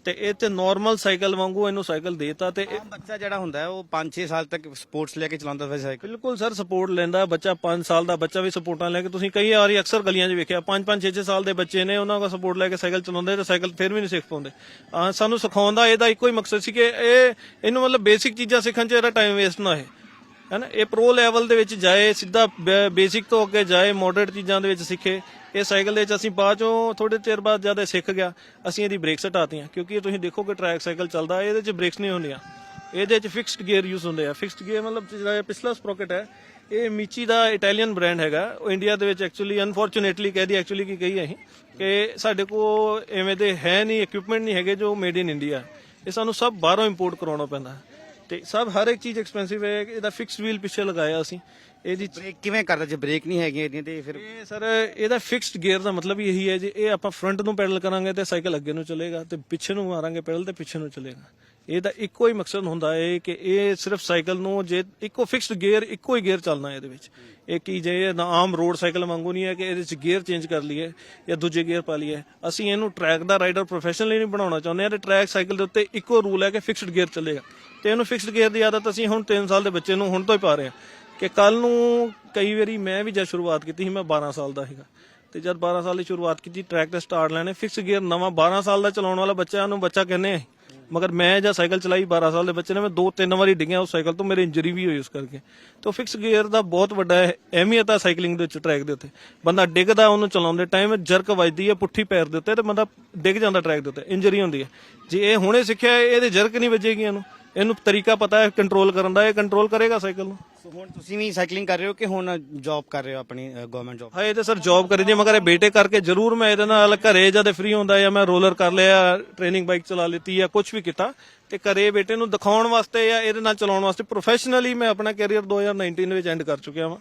Speaker 2: ਤੇ ਇਹ ਤੇ ਨਾਰਮਲ ਸਾਈਕਲ ਵਾਂਗੂ ਇਹਨੂੰ ਸਾਈਕਲ ਦੇਤਾ ਤੇ ਇਹ-
Speaker 1: ਆਮ ਬੱਚਾ ਜਿਹੜਾ ਹੁੰਦਾ ਹੈ ਉਹ 5-6 ਸਾਲ ਤੱਕ ਸਪੋਰਟਸ ਲੈ ਕੇ ਚਲਾਉਂਦਾ ਫਿਰ ਸਾਈਕਲ।
Speaker 2: ਬਿਲਕੁਲ ਸਰ ਸਪੋਰਟ ਲੈਂਦਾ ਬੱਚਾ 5 ਸਾਲ ਦਾ ਬੱਚਾ ਵੀ ਸਪੋਰਟਾਂ ਲੈ ਕੇ। ਤੁਸੀਂ ਕਈ ਵਾਰੀ ਅਕਸਰ ਗਲੀਆਂ 'ਚ ਵੇਖਿਆ 5-5 6-6 ਸਾਲ ਦੇ ਬੱਚੇ ਨੇ ਉਹਨਾਂ ਦਾ ਸਪੋਰਟ ਲੈ ਕੇ ਸਾਈਕਲ ਚਲਾਉਂਦੇ ਤੇ ਸਾਈਕਲ ਫਿਰ ਵੀ ਨਹੀਂ ਸਿੱਖ ਪਾਉਂਦੇ। ਸਾਨੂੰ ਸਿਖਾਉਣ ਦਾ ਇਹਦਾ ਇੱਕੋ ਹੀ ਮਕਸਦ ਸੀ ਕਿ ਇਹ ਇਹਨੂੰ ਮਤਲਬ ਬੇਸਿਕ ਚੀਜ਼ਾਂ ਸਿੱਖਣ 'ਚ ਇਹਦਾ ਟਾਈਮ ਵੇਸਟ ਨਾ ਹੋਏ। ਹੈ ਨਾ? ਇਹ ਪ੍ਰੋ ਲੈਵਲ ਦੇ ਵਿੱਚ ਜਾਏ, ਸਿੱਧਾ ਬੇਸਿਕ ਤੋਂ ਅੱਗੇ ਜਾਏ ਮੋਡਰੇਟ ਚੀਜ਼ਾਂ ਦੇ ਵਿੱਚ ਸਿੱਖੇ। ਇਹ ਸਾਈਕਲ ਦੇ ਵਿੱਚ ਅਸੀਂ ਬਾਅਦ ਚੋਂ ਥੋੜੇ ਚਿਰ ਬਾਅਦ ਜਦ ਇਹ ਸਿੱਖ ਗਿਆ। ਅਸੀਂ ਇਹਦੀ ਬ੍ਰੇਕਸ ਹਟਾਤੀਆਂ, ਕਿਉਂਕਿ ਇਹ ਤੁਸੀਂ ਦੇਖੋ ਕਿ ਟਰੈਕ ਸਾਈਕਲ ਚੱਲਦਾ, ਇਹਦੇ 'ਚ ਬ੍ਰੇਕਸ ਨਹੀਂ ਹੁੰਦੀਆਂ। ਇਹਦੇ 'ਚ ਫਿਕਸਡ ਗੇਅਰ ਯੂਜ਼ ਹੁੰਦੇ ਆ। ਫਿਕਸਡ ਗੇਅਰ ਮਤਲਬ ਜਿਹੜਾ ਪਿਛਲਾ ਸਪ੍ਰੋਕਟ ਹੈ, ਇਹ ਮਿਚੀ ਦਾ ਇਟਾਲੀਅਨ ਬ੍ਰਾਂਡ ਹੈਗਾ। ਉਹ ਇੰਡੀਆ ਦੇ ਵਿੱਚ ਐਕਚੁਅਲੀ ਅਨਫੋਰਚੂਨੇਟਲੀ ਕਹਿ ਦੀ ਐਕਚੁਅਲੀ ਕੀ ਕਹੀ ਅਸੀਂ, ਕਿ ਸਾਡੇ ਕੋਲ ਐਵੇਂ ਦੇ ਹੈ ਨਹੀਂ ਇਕਵਿਪਮੈਂਟ ਨਹੀਂ ਹੈਗੇ ਜੋ ਮੇਡ ਇਨ ਇੰਡੀਆ ਇਹ ਸਾਨੂੰ ਸਭ ਬਾਹਰੋਂ ਇੰਪੋਰਟ ਕਰਾਉਣਾ ਪੈਂਦਾ। ਤੇ ਸਭ ਹਰ ਇੱਕ ਚੀਜ਼ ਐਕਸਪੈਂਸਿਵ ਹੈ। ਇਹਦਾ ਫਿਕਸ ਵੀਲ ਪਿੱਛੇ ਲਗਾਇਆ ਅਸੀਂ। ਇਹਦੀ
Speaker 1: ਬ੍ਰੇਕ ਕਿਵੇਂ ਕਰਦਾ ਜੇ ਬ੍ਰੇਕ ਨਹੀਂ ਹੈਗੀਆਂ ਇਹਦੀਆਂ ਤੇ ਫਿਰ
Speaker 2: ਇਹ ਸਰ ਇਹਦਾ ਫਿਕਸਡ ਗੇਅਰ ਦਾ ਮਤਲਬ ਹੀ ਇਹੀ ਹੈ ਜੀ ਇਹ ਆਪਾਂ ਫਰੰਟ ਨੂੰ ਪੈਡਲ ਕਰਾਂਗੇ ਤੇ ਸਾਈਕਲ ਅੱਗੇ ਨੂੰ ਚੱਲੇਗਾ ਤੇ ਪਿੱਛੇ ਨੂੰ ਮਾਰਾਂਗੇ ਪੈਡਲ ਤੇ ਪਿੱਛੇ ਨੂੰ ਚੱਲੇਗਾ। ਇਹਦਾ ਇੱਕੋ ਹੀ ਮਕਸਦ ਹੁੰਦਾ ਹੈ ਕਿ ਇਹ ਸਿਰਫ ਸਾਈਕਲ ਨੂੰ ਜੇ ਇੱਕੋ ਫਿਕਸਡ ਗੇਅਰ ਇੱਕੋ ਹੀ ਗੇਅਰ ਚੱਲਣਾ ਹੈ ਇਹਦੇ ਵਿੱਚ। ਇਹ ਕੀ ਜੇ ਇਹ ਆਮ ਰੋਡ ਸਾਈਕਲ ਵਾਂਗੂ ਨਹੀਂ ਹੈ ਕਿ ਇਹਦੇ ਵਿੱਚ ਗੇਅਰ ਚੇਂਜ ਕਰ ਲਈਏ ਜਾਂ ਦੂਜੇ ਗੇਅਰ ਪਾ ਲਈਏ। ਅਸੀਂ ਇਹਨੂੰ ਟਰੈਕ ਦਾ ਰਾਈਡਰ ਪ੍ਰੋਫੈਸ਼ਨਲੀ ਨਹੀਂ ਬਣਾਉਣਾ ਚਾਹੁੰਦੇ ਹਾਂ ਤੇ ਟਰੈਕ ਸਾਈਕਲ ਦੇ ਉੱਤੇ ਇੱਕੋ ਰੂਲ ਹੈ ਕਿ ਫਿਕਸਡ ਗੇਅਰ ਚੱਲੇਗਾ। ਤੇ ਇਹਨੂੰ ਫਿਕਸਡ ਗੇਅਰ ਦੀ ਆਦਤ ਅਸੀਂ ਹੁਣ 3 ਸਾਲ ਦੇ ਬੱਚੇ ਨੂੰ ਹੁਣ ਤੋਂ ਹੀ ਪਾ ਰਹੇ ਹਾਂ ਕਿ ਕੱਲ ਨੂੰ ਕਈ ਵਾਰੀ ਮੈਂ ਵੀ ਜਦ ਸ਼ੁਰੂਆਤ ਕੀਤੀ ਸੀ, ਮੈਂ 12 ਸਾਲ ਦਾ ਸੀਗਾ। ਤੇ ਜਦ 12 ਸਾਲ ਦੀ ਸ਼ੁਰੂਆਤ ਕੀਤੀ ਟਰੈਕ ਤੇ ਸਟਾਰਟ ਲੈਣੇ ਫਿਕਸ ਗੇਅਰ ਨਵਾਂ 12 ਸਾਲ ਦਾ ਚਲਾਉਣ ਵਾਲਾ ਬੱਚਾ ਨੂੰ ਬੱਚਾ ਕਹਿੰਦੇ ਆ ਮਗਰ ਮੈਂ ਜਾਂ ਸਾਈਕਲ ਚਲਾਈ 12 ਸਾਲ ਦੇ ਬੱਚੇ ਨੇ, ਮੈਂ ਦੋ ਤਿੰਨ ਵਾਰੀ ਡਿੱਗਿਆ, ਉਸ ਸਾਈਕਲ ਤੋਂ ਮੇਰੇ ਇੰਜਰੀ ਵੀ ਹੋਈ ਉਸ ਕਰਕੇ। ਤੇ ਫਿਕਸ ਗੇਅਰ ਦਾ ਬਹੁਤ ਵੱਡਾ ਅਹਿਮੀਅਤ ਆ ਸਾਈਕਲਿੰਗ ਦੇ ਵਿੱਚ ਟਰੈਕ ਦੇ ਉੱਤੇ। ਬੰਦਾ ਡਿੱਗਦਾ, ਉਹਨੂੰ ਚਲਾਉਂਦੇ ਟਾਈਮ ਜਰਕ ਵੱਜਦੀ ਹੈ, ਪੁੱਠੀ ਪੈਰ ਦੇ ਉੱਤੇ ਤੇ ਬੰਦਾ ਡਿੱਗ ਜਾਂਦਾ ਟਰੈਕ ਦੇ ਉੱਤੇ, ਇੰਜਰੀ ਹੁੰਦੀ ਹੈ। ਜੇ ਇਹ ਹੁਣੇ ਸਿੱਖਿਆ, ਇਹਦੇ ਜਰਕ ਨਹੀਂ ਵੱਜੇਗੀ ਇਹਨੂੰ। ਇਹਨੂੰ ਤਰੀਕਾ ਪਤਾ ਹੈ ਕੰਟਰੋਲ ਕਰਨ ਦਾ, ਇਹ ਕੰਟਰੋਲ ਕਰੇਗਾ ਸਾਈਕਲ ਨੂੰ।
Speaker 1: ਸੋ ਹੁਣ ਤੁਸੀਂ ਵੀ ਸਾਈਕਲਿੰਗ ਕਰ ਰਹੇ ਹੋ ਕਿ ਹੁਣ ਜੌਬ ਕਰ ਰਹੇ ਹੋ ਆਪਣੀ ਗਵਰਨਮੈਂਟ ਜੌਬ
Speaker 2: ਹਾਏ ਤੇ ਸਰ ਜੌਬ ਕਰੀ ਦੀ ਮਗਰ ਇਹ ਬੇਟੇ ਕਰਕੇ ਜ਼ਰੂਰ ਮੈਂ ਇਹਦੇ ਨਾਲ ਘਰੇ ਜਦ ਫ੍ਰੀ ਹੁੰਦਾ ਜਾਂ ਮੈਂ ਰੋਲਰ ਕਰ ਲਿਆ ਟ੍ਰੇਨਿੰਗ ਬਾਈਕ ਚਲਾ ਲਿੱਤੀ ਜਾਂ ਕੁਝ ਵੀ ਕੀਤਾ ਤੇ ਘਰੇ ਬੇਟੇ ਨੂੰ ਦਿਖਾਉਣ ਵਾਸਤੇ ਜਾਂ ਇਹਦੇ ਨਾਲ ਚਲਾਉਣ ਵਾਸਤੇ ਪ੍ਰੋਫੈਸ਼ਨਲੀ ਮੈਂ ਆਪਣਾ ਕੈਰੀਅਰ 2019 ਵਿੱਚ ਐਂਡ ਕਰ ਚੁੱਕਿਆ ਵਾਂ।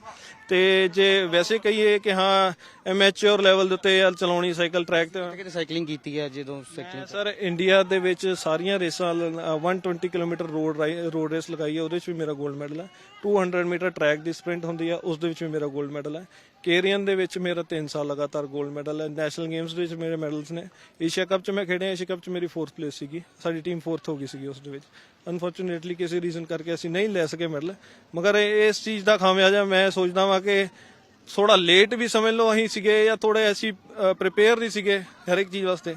Speaker 2: ਤੇ ਜੇ ਵੈਸੇ ਕਹੀਏ ਕਿ ਹਾਂ ਐਮੈਚੁਰ ਲੈਵਲ ਦੇ ਉੱਤੇ ਚਲਾਉਣੀ ਸਾਈਕਲ ਟਰੈਕ ਤੇ
Speaker 1: ਕਿਤੇ ਸਾਈਕਲਿੰਗ ਕੀਤੀ ਹੈ ਜਦੋਂ ਸਾਈਕਲਿੰਗ
Speaker 2: ਸਰ ਇੰਡੀਆ ਦੇ ਵਿੱਚ ਸਾਰੀਆਂ ਰੇਸਾਂ ਲ- ਅ, 120 ਕਿਲੋਮੀਟਰ ਰੋਡ ਰੋਡ ਰੇਸ ਲਗਾਈ ਹੈ ਉਹਦੇ ਵਿੱਚ ਵੀ ਮੇਰਾ 골ਡ ਮੈਡਲ ਹੈ 200 ਮੀਟਰ ਟਰੈਕ ਦੀ ਸਪ੍ਰਿੰਟ ਹੁੰਦੀ ਆ, ਉਸ ਦੇ ਵਿੱਚ ਵੀ ਮੇਰਾ 골ਡ ਮੈਡਲ ਹੈ ਕੇਰੀਅਨ ਦੇ ਵਿੱਚ ਮੇਰਾ 3 ਸਾਲ ਲਗਾਤਾਰ 골ਡ ਮੈਡਲ ਹੈ ਨੈਸ਼ਨਲ ਗੇਮਸ ਦੇ ਵਿੱਚ ਮੇਰੇ ਮੈਡਲਸ ਨੇ। ਏਸ਼ੀਆ ਕੱਪ 'ਚ ਮੈਂ ਖੇਡਿਆ, ਏਸ਼ੀਆ ਕੱਪ 'ਚ ਮੇਰੀ 4th ਪਲੇਸ ਸੀਗੀ। ਸਾਡੀ ਟੀਮ 4th ਹੋ ਗਈ ਸੀਗੀ ਉਸ ਦੇ ਵਿੱਚ। ਅਨਫੋਰਚੂਨੇਟਲੀ ਕਿਸੇ ਰੀਜ਼ਨ ਕਰਕੇ ਅਸੀਂ ਨਹੀਂ ਲੈ ਸਕੇ ਮੈਡਲ ਮਗਰ ਇਹ- ਇਸ ਚੀਜ਼ ਦਾ ਖਾਮਿਆਜਾ ਮੈਂ ਸੋਚਦਾ ਵਾਂ ਕਿ ਥੋੜਾ ਲੇਟ ਵੀ ਸਮਝ ਲਓ ਅਸੀਂ ਸੀਗੇ ਜਾਂ ਥੋੜੇ ਅਸੀਂ ਪ੍ਰਿਪੇਅਰ ਨਹੀਂ ਸੀਗੇ ਹਰ ਇੱਕ ਚੀਜ਼ ਵਾਸਤੇ।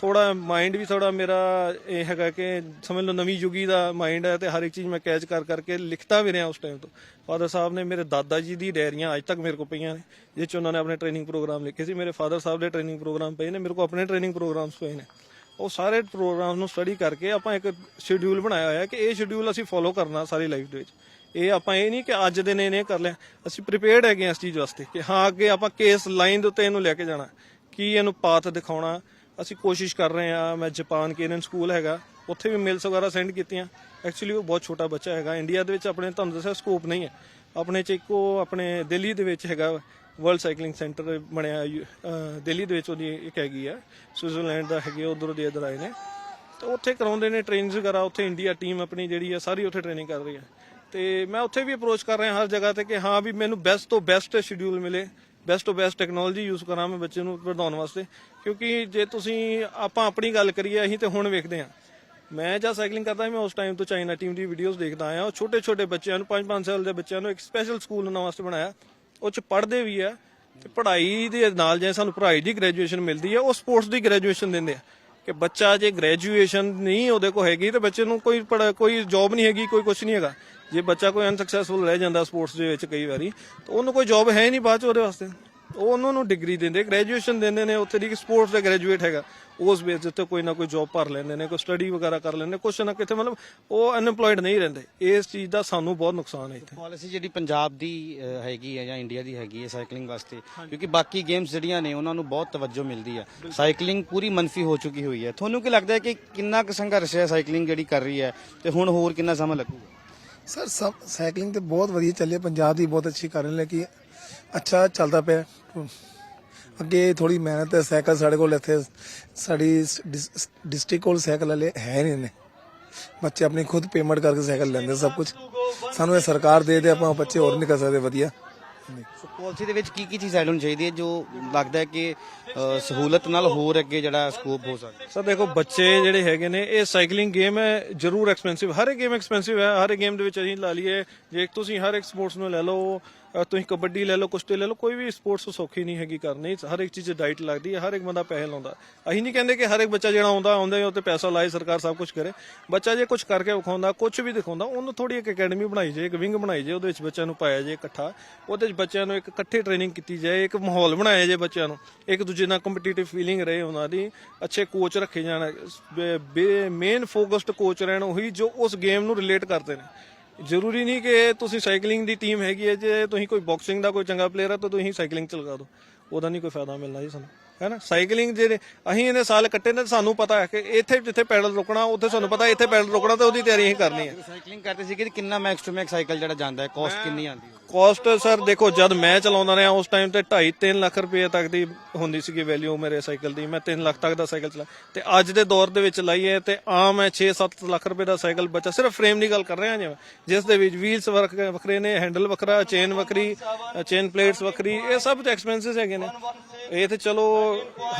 Speaker 2: ਥੋੜਾ ਮਾਈਂਡ ਵੀ ਥੋੜਾ ਮੇਰਾ ਇਹ ਹੈਗਾ ਕਿ ਸਮਝ ਲਓ ਨਵੀਂ ਯੁਗੀ ਦਾ ਮਾਈਂਡ ਹੈ ਤੇ ਹਰ ਇੱਕ ਚੀਜ਼ ਮੈਂ ਕੈਚ ਕਰ ਕਰਕੇ ਲਿਖਤਾ ਵੀ ਰਿਹਾ ਉਸ ਟਾਈਮ ਤੋਂ। ਫਾਦਰ ਸਾਹਿਬ ਨੇ ਮੇਰੇ ਦਾਦਾ ਜੀ ਦੀ ਡਾਇਰੀਆਂ ਅੱਜ ਤੱਕ ਮੇਰੇ ਕੋਲ ਪਈਆਂ ਨੇ ਜਿਸ ਚ ਉਹਨਾਂ ਨੇ ਆਪਣੇ ਟ੍ਰੇਨਿੰਗ ਪ੍ਰੋਗਰਾਮ ਲਿਖੇ ਸੀ। ਮੇਰੇ ਫਾਦਰ ਸਾਹਿਬ ਦੇ ਟ੍ਰੇਨਿੰਗ ਪ੍ਰੋਗਰਾਮ ਪਏ ਨੇ, ਮੇਰੇ ਕੋਲ ਆਪਣੇ ਟ੍ਰੇਨਿੰਗ ਪ੍ਰੋਗਰਾਮਸ ਪਏ ਨੇ। ਉਹ ਸਾਰੇ ਪ੍ਰੋਗਰਾਮ ਨੂੰ ਸਟੱਡੀ ਕਰਕੇ ਆਪਾਂ ਇੱਕ ਸ਼ਡਿਊਲ ਬਣਾਇਆ ਹੋਇਆ ਕਿ ਇਹ ਸ਼ਡਿਊਲ ਅਸੀਂ ਫੋਲੋ ਕਰਨਾ ਸਾਰੀ ਲਾਈਫ ਦੇ ਵਿੱਚ। ਇਹ ਆਪਾਂ ਇਹ ਨਹੀਂ ਕਿ ਅੱਜ ਦੇ ਨੇ, ਇਹਨੇ ਕਰ ਲਿਆ। ਅਸੀਂ ਪ੍ਰੀਪੇਅਰਡ ਹੈਗੇ ਹਾਂ ਇਸ ਚੀਜ਼ ਵਾਸਤੇ ਕਿ ਹਾਂ, ਅੱਗੇ ਆਪਾਂ ਕੇਸ ਲਾਈਨ ਦੇ ਉੱਤੇ ਇਹਨੂੰ ਲੈ ਕੇ ਜਾਣਾ, ਕੀ ਇਹਨੂੰ ਪਾਥ ਦਿਖਾਉਣਾ ਅਸੀਂ ਕੋਸ਼ਿਸ਼ ਕਰ ਰਹੇ ਹਾਂ, ਮੈਂ ਜਾਪਾਨ ਕੇਰਨ ਸਕੂਲ ਹੈਗਾ, ਉੱਥੇ ਵੀ ਮੇਲਸ ਵਗੈਰਾ ਸੈਂਡ ਕੀਤੀਆਂ। ਐਕਚੁਅਲੀ ਉਹ ਬਹੁਤ ਛੋਟਾ ਬੱਚਾ ਹੈਗਾ ਇੰਡੀਆ ਦੇ ਵਿੱਚ ਆਪਣੇ ਤੁਹਾਨੂੰ ਦੱਸਿਆ ਸਕੋਪ ਨਹੀਂ ਹੈ। ਆਪਣੇ ਚ ਇੱਕੋ ਆਪਣੇ ਦਿੱਲੀ ਦੇ ਵਿੱਚ ਹੈਗਾ ਵਰਲਡ ਸਾਈਕਲਿੰਗ ਸੈਂਟਰ ਬਣਿਆ, ਯੂ- ਦਿੱਲੀ ਦੇ ਵਿੱਚ ਉਹਦੀ ਇੱਕ ਹੈਗੀ ਆ ਸਵਿਟਜ਼ਰਲੈਂਡ ਦਾ ਹੈਗੇ ਉਧਰੋਂ ਦੇ ਇਧਰ ਆਏ ਨੇ। ਤੇ ਉੱਥੇ ਕਰਾਉਂਦੇ ਨੇ ਟ੍ਰੇਨਿੰਗਸ ਵਗੈਰਾ, ਉੱਥੇ ਇੰਡੀਆ ਟੀਮ ਆਪਣੀ ਜਿਹੜੀ ਆ, ਸਾਰੀ ਉੱਥੇ ਟ੍ਰੇਨਿੰਗ ਕਰ ਰਹੀ ਹੈ ਤੇ ਮੈਂ ਉੱਥੇ ਵੀ ਅਪਰੋਚ ਕਰ ਰਿਹਾ ਹਰ ਜਗ੍ਹਾ ਤੇ ਕਿ ਹਾਂ ਵੀ ਮੈਨੂੰ ਬੈਸਟ ਤੋਂ ਬੈਸਟ ਸ਼ਡਿਊਲ ਮਿਲੇ ਬੈਸਟ ਤੋਂ ਬੈਸਟ ਟੈਕਨੋਲੋਜੀ ਯੂਜ਼ ਕਰਾਂ ਮੈਂ ਬੱਚੇ ਨੂੰ ਵਧਾਉਣ ਵਾਸਤੇ। ਕਿਉਂਕਿ ਜੇ ਤੁਸੀਂ ਆਪਾਂ ਆਪਣੀ ਗੱਲ ਕਰੀਏ, ਅਸੀਂ ਤੇ ਹੁਣ ਵੇਖਦੇ ਹਾਂ। ਮੈਂ ਜਦ ਸਾਈਕਲਿੰਗ ਕਰਦਾ ਸੀ, ਮੈਂ ਉਸ ਟਾਈਮ ਤੋਂ ਚਾਈਨਾ ਟੀਮ ਦੀ ਵੀਡੀਓਜ਼ ਦੇਖਦਾ ਆਇਆ। ਉਹ ਛੋਟੇ ਛੋਟੇ ਬੱਚਿਆਂ ਨੂੰ 5-5 ਸਾਲ ਦੇ ਬੱਚਿਆਂ ਨੂੰ ਇੱਕ ਸਪੈਸ਼ਲ ਸਕੂਲ ਉਹਨਾਂ ਵਾਸਤੇ ਬਣਾਇਆ। ਉਹ ਚ ਪੜ੍ਹਦੇ ਵੀ ਆ ਤੇ ਪੜ੍ਹਾਈ ਦੇ ਨਾਲ ਜੇ ਸਾਨੂੰ ਪੜ੍ਹਾਈ ਦੀ ਗ੍ਰੈਜੂਏਸ਼ਨ ਮਿਲਦੀ ਹੈ ਉਹ ਸਪੋਰਟਸ ਦੀ ਗ੍ਰੈਜੂਏਸ਼ਨ ਦਿੰਦੇ ਆ। ਕਿ ਬੱਚਾ ਜੇ ਗ੍ਰੈਜੂਏਸ਼ਨ ਨਹੀਂ ਉਹਦੇ ਕੋਲ ਹੈਗੀ, ਤੇ ਬੱਚੇ ਨੂੰ ਕੋਈ ਕੋਈ ਜੌਬ ਨਹੀਂ ਹੈਗੀ, ਕੋਈ ਕੁਝ ਨਹੀਂ ਹੈਗਾ। ਜੇ ਬੱਚਾ ਕੋਈ ਅਨਸਕਸੈਸਫੁਲ ਰਹਿ ਜਾਂਦਾ ਸਪੋਰਟਸ ਦੇ ਵਿੱਚ ਕਈ ਵਾਰੀ ਤਾਂ ਉਹਨੂੰ ਕੋਈ ਜੌਬ ਹੈ ਨਹੀਂ ਬਾਅਦ ਚ ਉਹਦੇ ਵਾਸਤੇ। ਉਹ ਉਹਨਾਂ ਨੂੰ ਡਿਗਰੀ ਦਿੰਦੇ ਗ੍ਰੈਜੂਏਸ਼ਨ ਦਿੰਦੇ ਨੇ ਉੱਥੇ ਦੀ ਸਪੋਰਟਸ ਦਾ ਗ੍ਰੈਜੂਏਟ ਹੈਗਾ। ਉਸ ਬੇਸ ਉੱਤੇ ਕੋਈ ਨਾ ਕੋਈ ਜੌਬ ਭਰ ਲੈਂਦੇ ਨੇ ਕੋਈ ਸਟੱਡੀ ਵਗੈਰਾ ਕਰ ਲੈਂਦੇ ਕੁਛ ਨਾ ਕਿਤੇ ਮਤਲਬ ਉਹ ਅਨਐਮਪਲੋਇਡ ਨਹੀਂ ਰਹਿੰਦੇ। ਇਸ ਚੀਜ਼ ਦਾ ਸਾਨੂੰ ਬਹੁਤ ਨੁਕਸਾਨ ਹੈ ਇੱਥੇ।
Speaker 1: ਪਾਲਿਸੀ ਜਿਹੜੀ ਪੰਜਾਬ ਦੀ ਅਹ, ਹੈਗੀ ਹੈ ਜਾਂ ਇੰਡੀਆ ਦੀ ਹੈਗੀ ਹੈ ਸਾਈਕਲਿੰਗ ਵਾਸਤੇ ਕਿਉਂਕਿ ਬਾਕੀ ਗੇਮਸ ਜਿਹੜੀਆਂ ਨੇ ਉਹਨਾਂ ਨੂੰ ਬਹੁਤ ਤਵੱਜੋ ਮਿਲਦੀ ਹੈ। ਸਾਈਕਲਿੰਗ ਪੂਰੀ ਮਨਫੀ ਹੋ ਚੁੱਕੀ ਹੋਈ ਹੈ। ਤੁਹਾਨੂੰ ਕੀ ਲੱਗਦਾ ਹੈ ਕਿ ਕਿੰਨਾ ਕੁ ਸੰਘਰਸ਼ ਹੈ ਸਾਈਕਲਿੰਗ ਜਿਹੜੀ ਕਰ ਰਹੀ ਹੈ ਤੇ ਹੁਣ ਹੋਰ ਕਿੰਨਾ ਸਮਾਂ ਲੱਗੂਗਾ?
Speaker 4: ਸਰ ਸਾਈਕਲਿੰਗ ਤੇ ਬਹੁਤ ਵਧੀਆ ਚੱਲੀ ਹੈ। ਪੰਜਾਬ ਦੀ ਬਹੁਤ ਅੱਛੀ ਕਰ ਰਹੇ ਕਿ ਅੱਛਾ ਚੱਲਦਾ ਪਿਆ ਅੱਗੇ ਥੋੜੀ ਮਿਹਨਤ ਹੈ। ਸਾਈਕਲ ਸਾਡੇ ਕੋਲ ਇੱਥੇ ਸਾਡੀ ਡਿਸਟ੍ਰਿਕਟ ਕੋਲ ਸਾਈਕਲ ਵਾਲੇ ਹੈ ਨਹੀਂ ਨੇ। ਬੱਚੇ ਆਪਣੀ ਖੁਦ ਪੇਮੈਂਟ ਕਰਕੇ ਸਾਈਕਲ ਲੈਂਦੇ ਸਭ ਕੁਝ ਸਾਨੂੰ ਇਹ ਸਰਕਾਰ ਦੇ ਦੇ, ਆਪਾਂ ਬੱਚੇ ਹੋਰ ਨਹੀਂ ਕਰ ਸਕਦੇ। ਵਧੀਆ। ਹਾਂਜੀ
Speaker 1: ਸੋ ਪਾਲਿਸੀ ਦੇ ਵਿੱਚ ਕੀ ਕੀ ਚੀਜ਼ ਐਡ ਹੋਣੀ ਚਾਹੀਦੀ ਹੈ ਜੋ ਲੱਗਦਾ ਹੈ ਕਿ ਅ, ਸਹੂਲਤ ਨਾਲ ਹੋਰ ਅੱਗੇ ਜਿਹੜਾ ਸਕੋਪ ਹੋ ਸਕਦਾ
Speaker 2: ਸਰ ਦੇਖੋ ਬੱਚੇ ਜਿਹੜੇ ਹੈਗੇ ਨੇ ਇਹ ਸਾਈਕਲਿੰਗ ਗੇਮ ਹੈ ਜ਼ਰੂਰ ਐਕਸਪੈਂਸਿਵ ਹਰ ਇੱਕ ਗੇਮ ਐਕਸਪੈਂਸਿਵ ਹੈ ਹਰ ਇੱਕ ਗੇਮ ਦੇ ਵਿੱਚ ਅਸੀਂ ਲਾ ਲਈਏ। ਜੇ ਤੁਸੀਂ ਹਰ ਇੱਕ ਸਪੋਰਟਸ ਨੂੰ ਲੈ ਲਓ ਤੁਸੀਂ ਕਬੱਡੀ ਲੈ ਲਓ, ਕੁਸ਼ਤੀ ਲੈ ਲਓ, ਕੋਈ ਵੀ ਸਪੋਰਟਸ ਸੌਖੀ ਨਹੀਂ ਹੈਗੀ ਕਰਨੀ ਹਰ ਇੱਕ ਚੀਜ਼ ਡਾਈਟ ਲੱਗਦੀ ਹੈ, ਹਰ ਇੱਕ ਬੰਦਾ ਪੈਸੇ ਲਾਉਂਦਾ। ਅਸੀਂ ਨਹੀਂ ਕਹਿੰਦੇ ਕਿ ਹਰ ਇੱਕ ਬੱਚਾ ਜਿਹੜਾ ਆਉਂਦਾ ਆਉਂਦਾ ਹੀ ਉੱਤੇ ਪੈਸਾ ਲਾਏ, ਸਰਕਾਰ ਸਭ ਕੁਝ ਕਰੇ। ਬੱਚਾ ਜੇ ਕੁਝ ਕਰਕੇ ਵਿਖਾਉਂਦਾ ਕੁਝ ਵੀ ਦਿਖਾਉਂਦਾ, ਉਹਨੂੰ ਥੋੜੀ ਇੱਕ ਅਕੈਡਮੀ ਬਣਾਈ ਜਾਏ, ਇੱਕ ਵਿੰਗ ਬਣਾਈ ਜਾਏ, ਉਹਦੇ ਵਿੱਚ ਬੱਚਿਆਂ ਨੂੰ ਪਾਇਆ ਜਾਏ ਇਕੱਠਾ। ਉਹਦੇ ਵਿੱਚ ਬੱਚਿਆਂ ਨੂੰ ਇੱਕ ਇਕੱਠੇ ਟ੍ਰੇਨਿੰਗ ਕੀਤੀ ਜਾਏ, ਇੱਕ ਮਾਹੌਲ ਬਣਾਇਆ ਜਾਏ ਬੱਚਿਆਂ ਨੂੰ। ਇੱਕ ਦੂਜੇ ਨਾਲ ਕੰਪੀਟੀਟਿਵ ਫੀਲਿੰਗ ਰਹੇ ਉਹਨਾਂ ਦੀ, ਅੱਛੇ ਕੋਚ ਰੱਖੇ ਜਾਣ। ਮੇਨ ਫੋਕਸਡ ਕੋਚ ਰਹਿਣ, ਉਹੀ ਜੋ ਉਸ ਗੇਮ ਨੂੰ ਰਿਲੇਟ ਕਰਦੇ ਨੇ। ਜ਼ਰੂਰੀ ਨਹੀਂ ਕਿ ਤੁਸੀਂ ਸਾਈਕਲਿੰਗ ਦੀ ਟੀਮ ਹੈਗੀ ਹੈ ਜੇ ਤੁਸੀਂ ਕੋਈ ਬਾਕਸਿੰਗ ਦਾ ਕੋਈ ਚੰਗਾ ਪਲੇਅਰ ਹੈ ਤਾਂ ਤੁਸੀਂ ਸਾਈਕਲਿੰਗ ਚ ਲਗਾ ਦਿਓ। ਉਹਦਾ ਨਹੀਂ ਕੋਈ ਫਾਇਦਾ ਮਿਲਣਾ ਜੀ ਸਾਨੂੰ ਹੈਨਾ ਸਾਈਕਲਿੰਗ ਜਿਹੜੇ ਅਸੀਂ ਇਹਨੇ ਸਾਲ ਕੱਟੇ ਨੇ ਸਾਨੂੰ ਪਤਾ ਹੈ ਕਿ ਇੱਥੇ ਜਿੱਥੇ ਪੈਡਲ ਰੋਕਣਾ ਉੱਥੇ ਸਾਨੂੰ ਪਤਾ ਇੱਥੇ ਪੈਡਲ ਰੋਕਣਾ ਤੇ ਉਹਦੀ ਤਿਆਰੀ ਅਸੀਂ ਕਰਨੀ ਹੈ।
Speaker 1: ਸਾਈਕਲਿੰਗ ਕਰਦੇ ਸੀ ਕਿ ਕਿੰਨਾ ਮੈਕਸ ਟੂ ਮੈਕਸ ਸਾਈਕਲ ਜਿਹੜਾ ਜਾਂਦਾ ਹੈ ਕਾਸਟ ਕਿੰਨੀ ਆਉਂਦੀ ਹੈ?
Speaker 2: ਕਾਸਟ ਸਰ ਦੇਖੋ, ਜਦ ਮੈਂ ਚਲਾਉਂਦਾ ਰਿਹਾ, ਉਸ ਟਾਈਮ ਤੇ 2.5 3 ਲੱਖ ਰੁਪਏ ਤੱਕ ਦੀ ਹੁੰਦੀ ਸੀਗੀ ਵੈਲਿਊ ਮੇਰੇ ਸਾਈਕਲ ਦੀ। ਮੈਂ 3 ਲੱਖ ਤੱਕ ਦਾ ਸਾਈਕਲ ਚਲਾ ਤੇ ਅੱਜ ਦੇ ਦੌਰ ਦੇ ਵਿੱਚ ਲਾਈਏ ਤੇ ਆਮ ਹੈ 6-7 ਲੱਖ ਰੁਪਏ ਦਾ ਸਾਈਕਲ ਬਚਾ। ਸਿਰਫ ਫਰੇਮ ਦੀ ਗੱਲ ਕਰ ਰਿਹਾ ਜਿਵੇਂ, ਜਿਸ ਦੇ ਵਿੱਚ ਵੀਲਸ ਵੱਖਰੇ ਨੇ ਹੈਂਡਲ ਵੱਖਰਾ ਚੇਨ ਵੱਖਰੀ ਚੇਨ ਪਲੇਟਸ ਵੱਖਰੀ, ਇਹ ਸਭ ਤੇ ਐਕਸਪੈਂਸਸ ਹੈਗੇ ਨੇ। ਇਹ ਤੇ ਚਲੋ,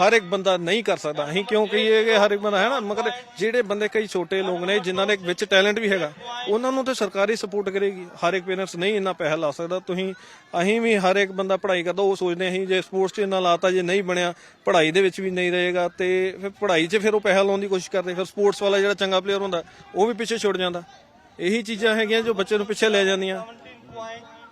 Speaker 2: ਹਰ ਇੱਕ ਬੰਦਾ ਨਹੀਂ ਕਰ ਸਕਦਾ। ਅਸੀਂ ਕਿਉਂ ਕਹੀਏ ਕਿ ਹਰ ਇੱਕ ਬੰਦਾ, ਹੈ ਨਾ? ਮਗਰ ਜਿਹੜੇ ਬੰਦੇ ਕਈ ਛੋਟੇ ਲੋਕ ਨੇ, ਜਿਨ੍ਹਾਂ ਦੇ ਵਿੱਚ ਟੈਲੈਂਟ ਵੀ ਹੈਗਾ, ਉਹਨਾਂ ਨੂੰ ਤੇ ਸਰਕਾਰੀ ਸਪੋਰਟ ਕਰੇਗੀ। ਹਰ ਇੱਕ ਪੇਰੈਂਟਸ ਨਹੀਂ ਇੰਨਾ ਪੈਸਾ ਲਾ ਸਕਦਾ, ਤੁਸੀਂ, ਅਸੀਂ ਵੀ ਹਰ ਇੱਕ ਬੰਦਾ ਪੜ੍ਹਾਈ ਕਰਦਾ, ਉਹ ਸੋਚਦੇ ਅਸੀਂ ਜੇ ਸਪੋਰਟਸ 'ਚ ਇੰਨਾ ਲਾਤਾ, ਜੇ ਨਹੀਂ ਬਣਿਆ, ਪੜ੍ਹਾਈ ਦੇ ਵਿੱਚ ਵੀ ਨਹੀਂ ਰਹੇਗਾ ਤੇ ਫਿਰ ਪੜ੍ਹਾਈ 'ਚ ਫਿਰ ਉਹ ਪੈਸਾ ਲਾਉਣ ਦੀ ਕੋਸ਼ਿਸ਼ ਕਰਦੇ, ਫਿਰ ਸਪੋਰਟਸ ਵਾਲਾ ਜਿਹੜਾ ਚੰਗਾ ਪਲੇਅਰ ਹੁੰਦਾ, ਉਹ ਵੀ ਪਿੱਛੇ ਛੁੱਟ ਜਾਂਦਾ। ਇਹੀ ਚੀਜ਼ਾਂ ਹੈਗੀਆਂ ਜੋ ਬੱਚੇ ਨੂੰ ਪਿੱਛੇ ਲੈ ਜਾਂਦੀਆਂ।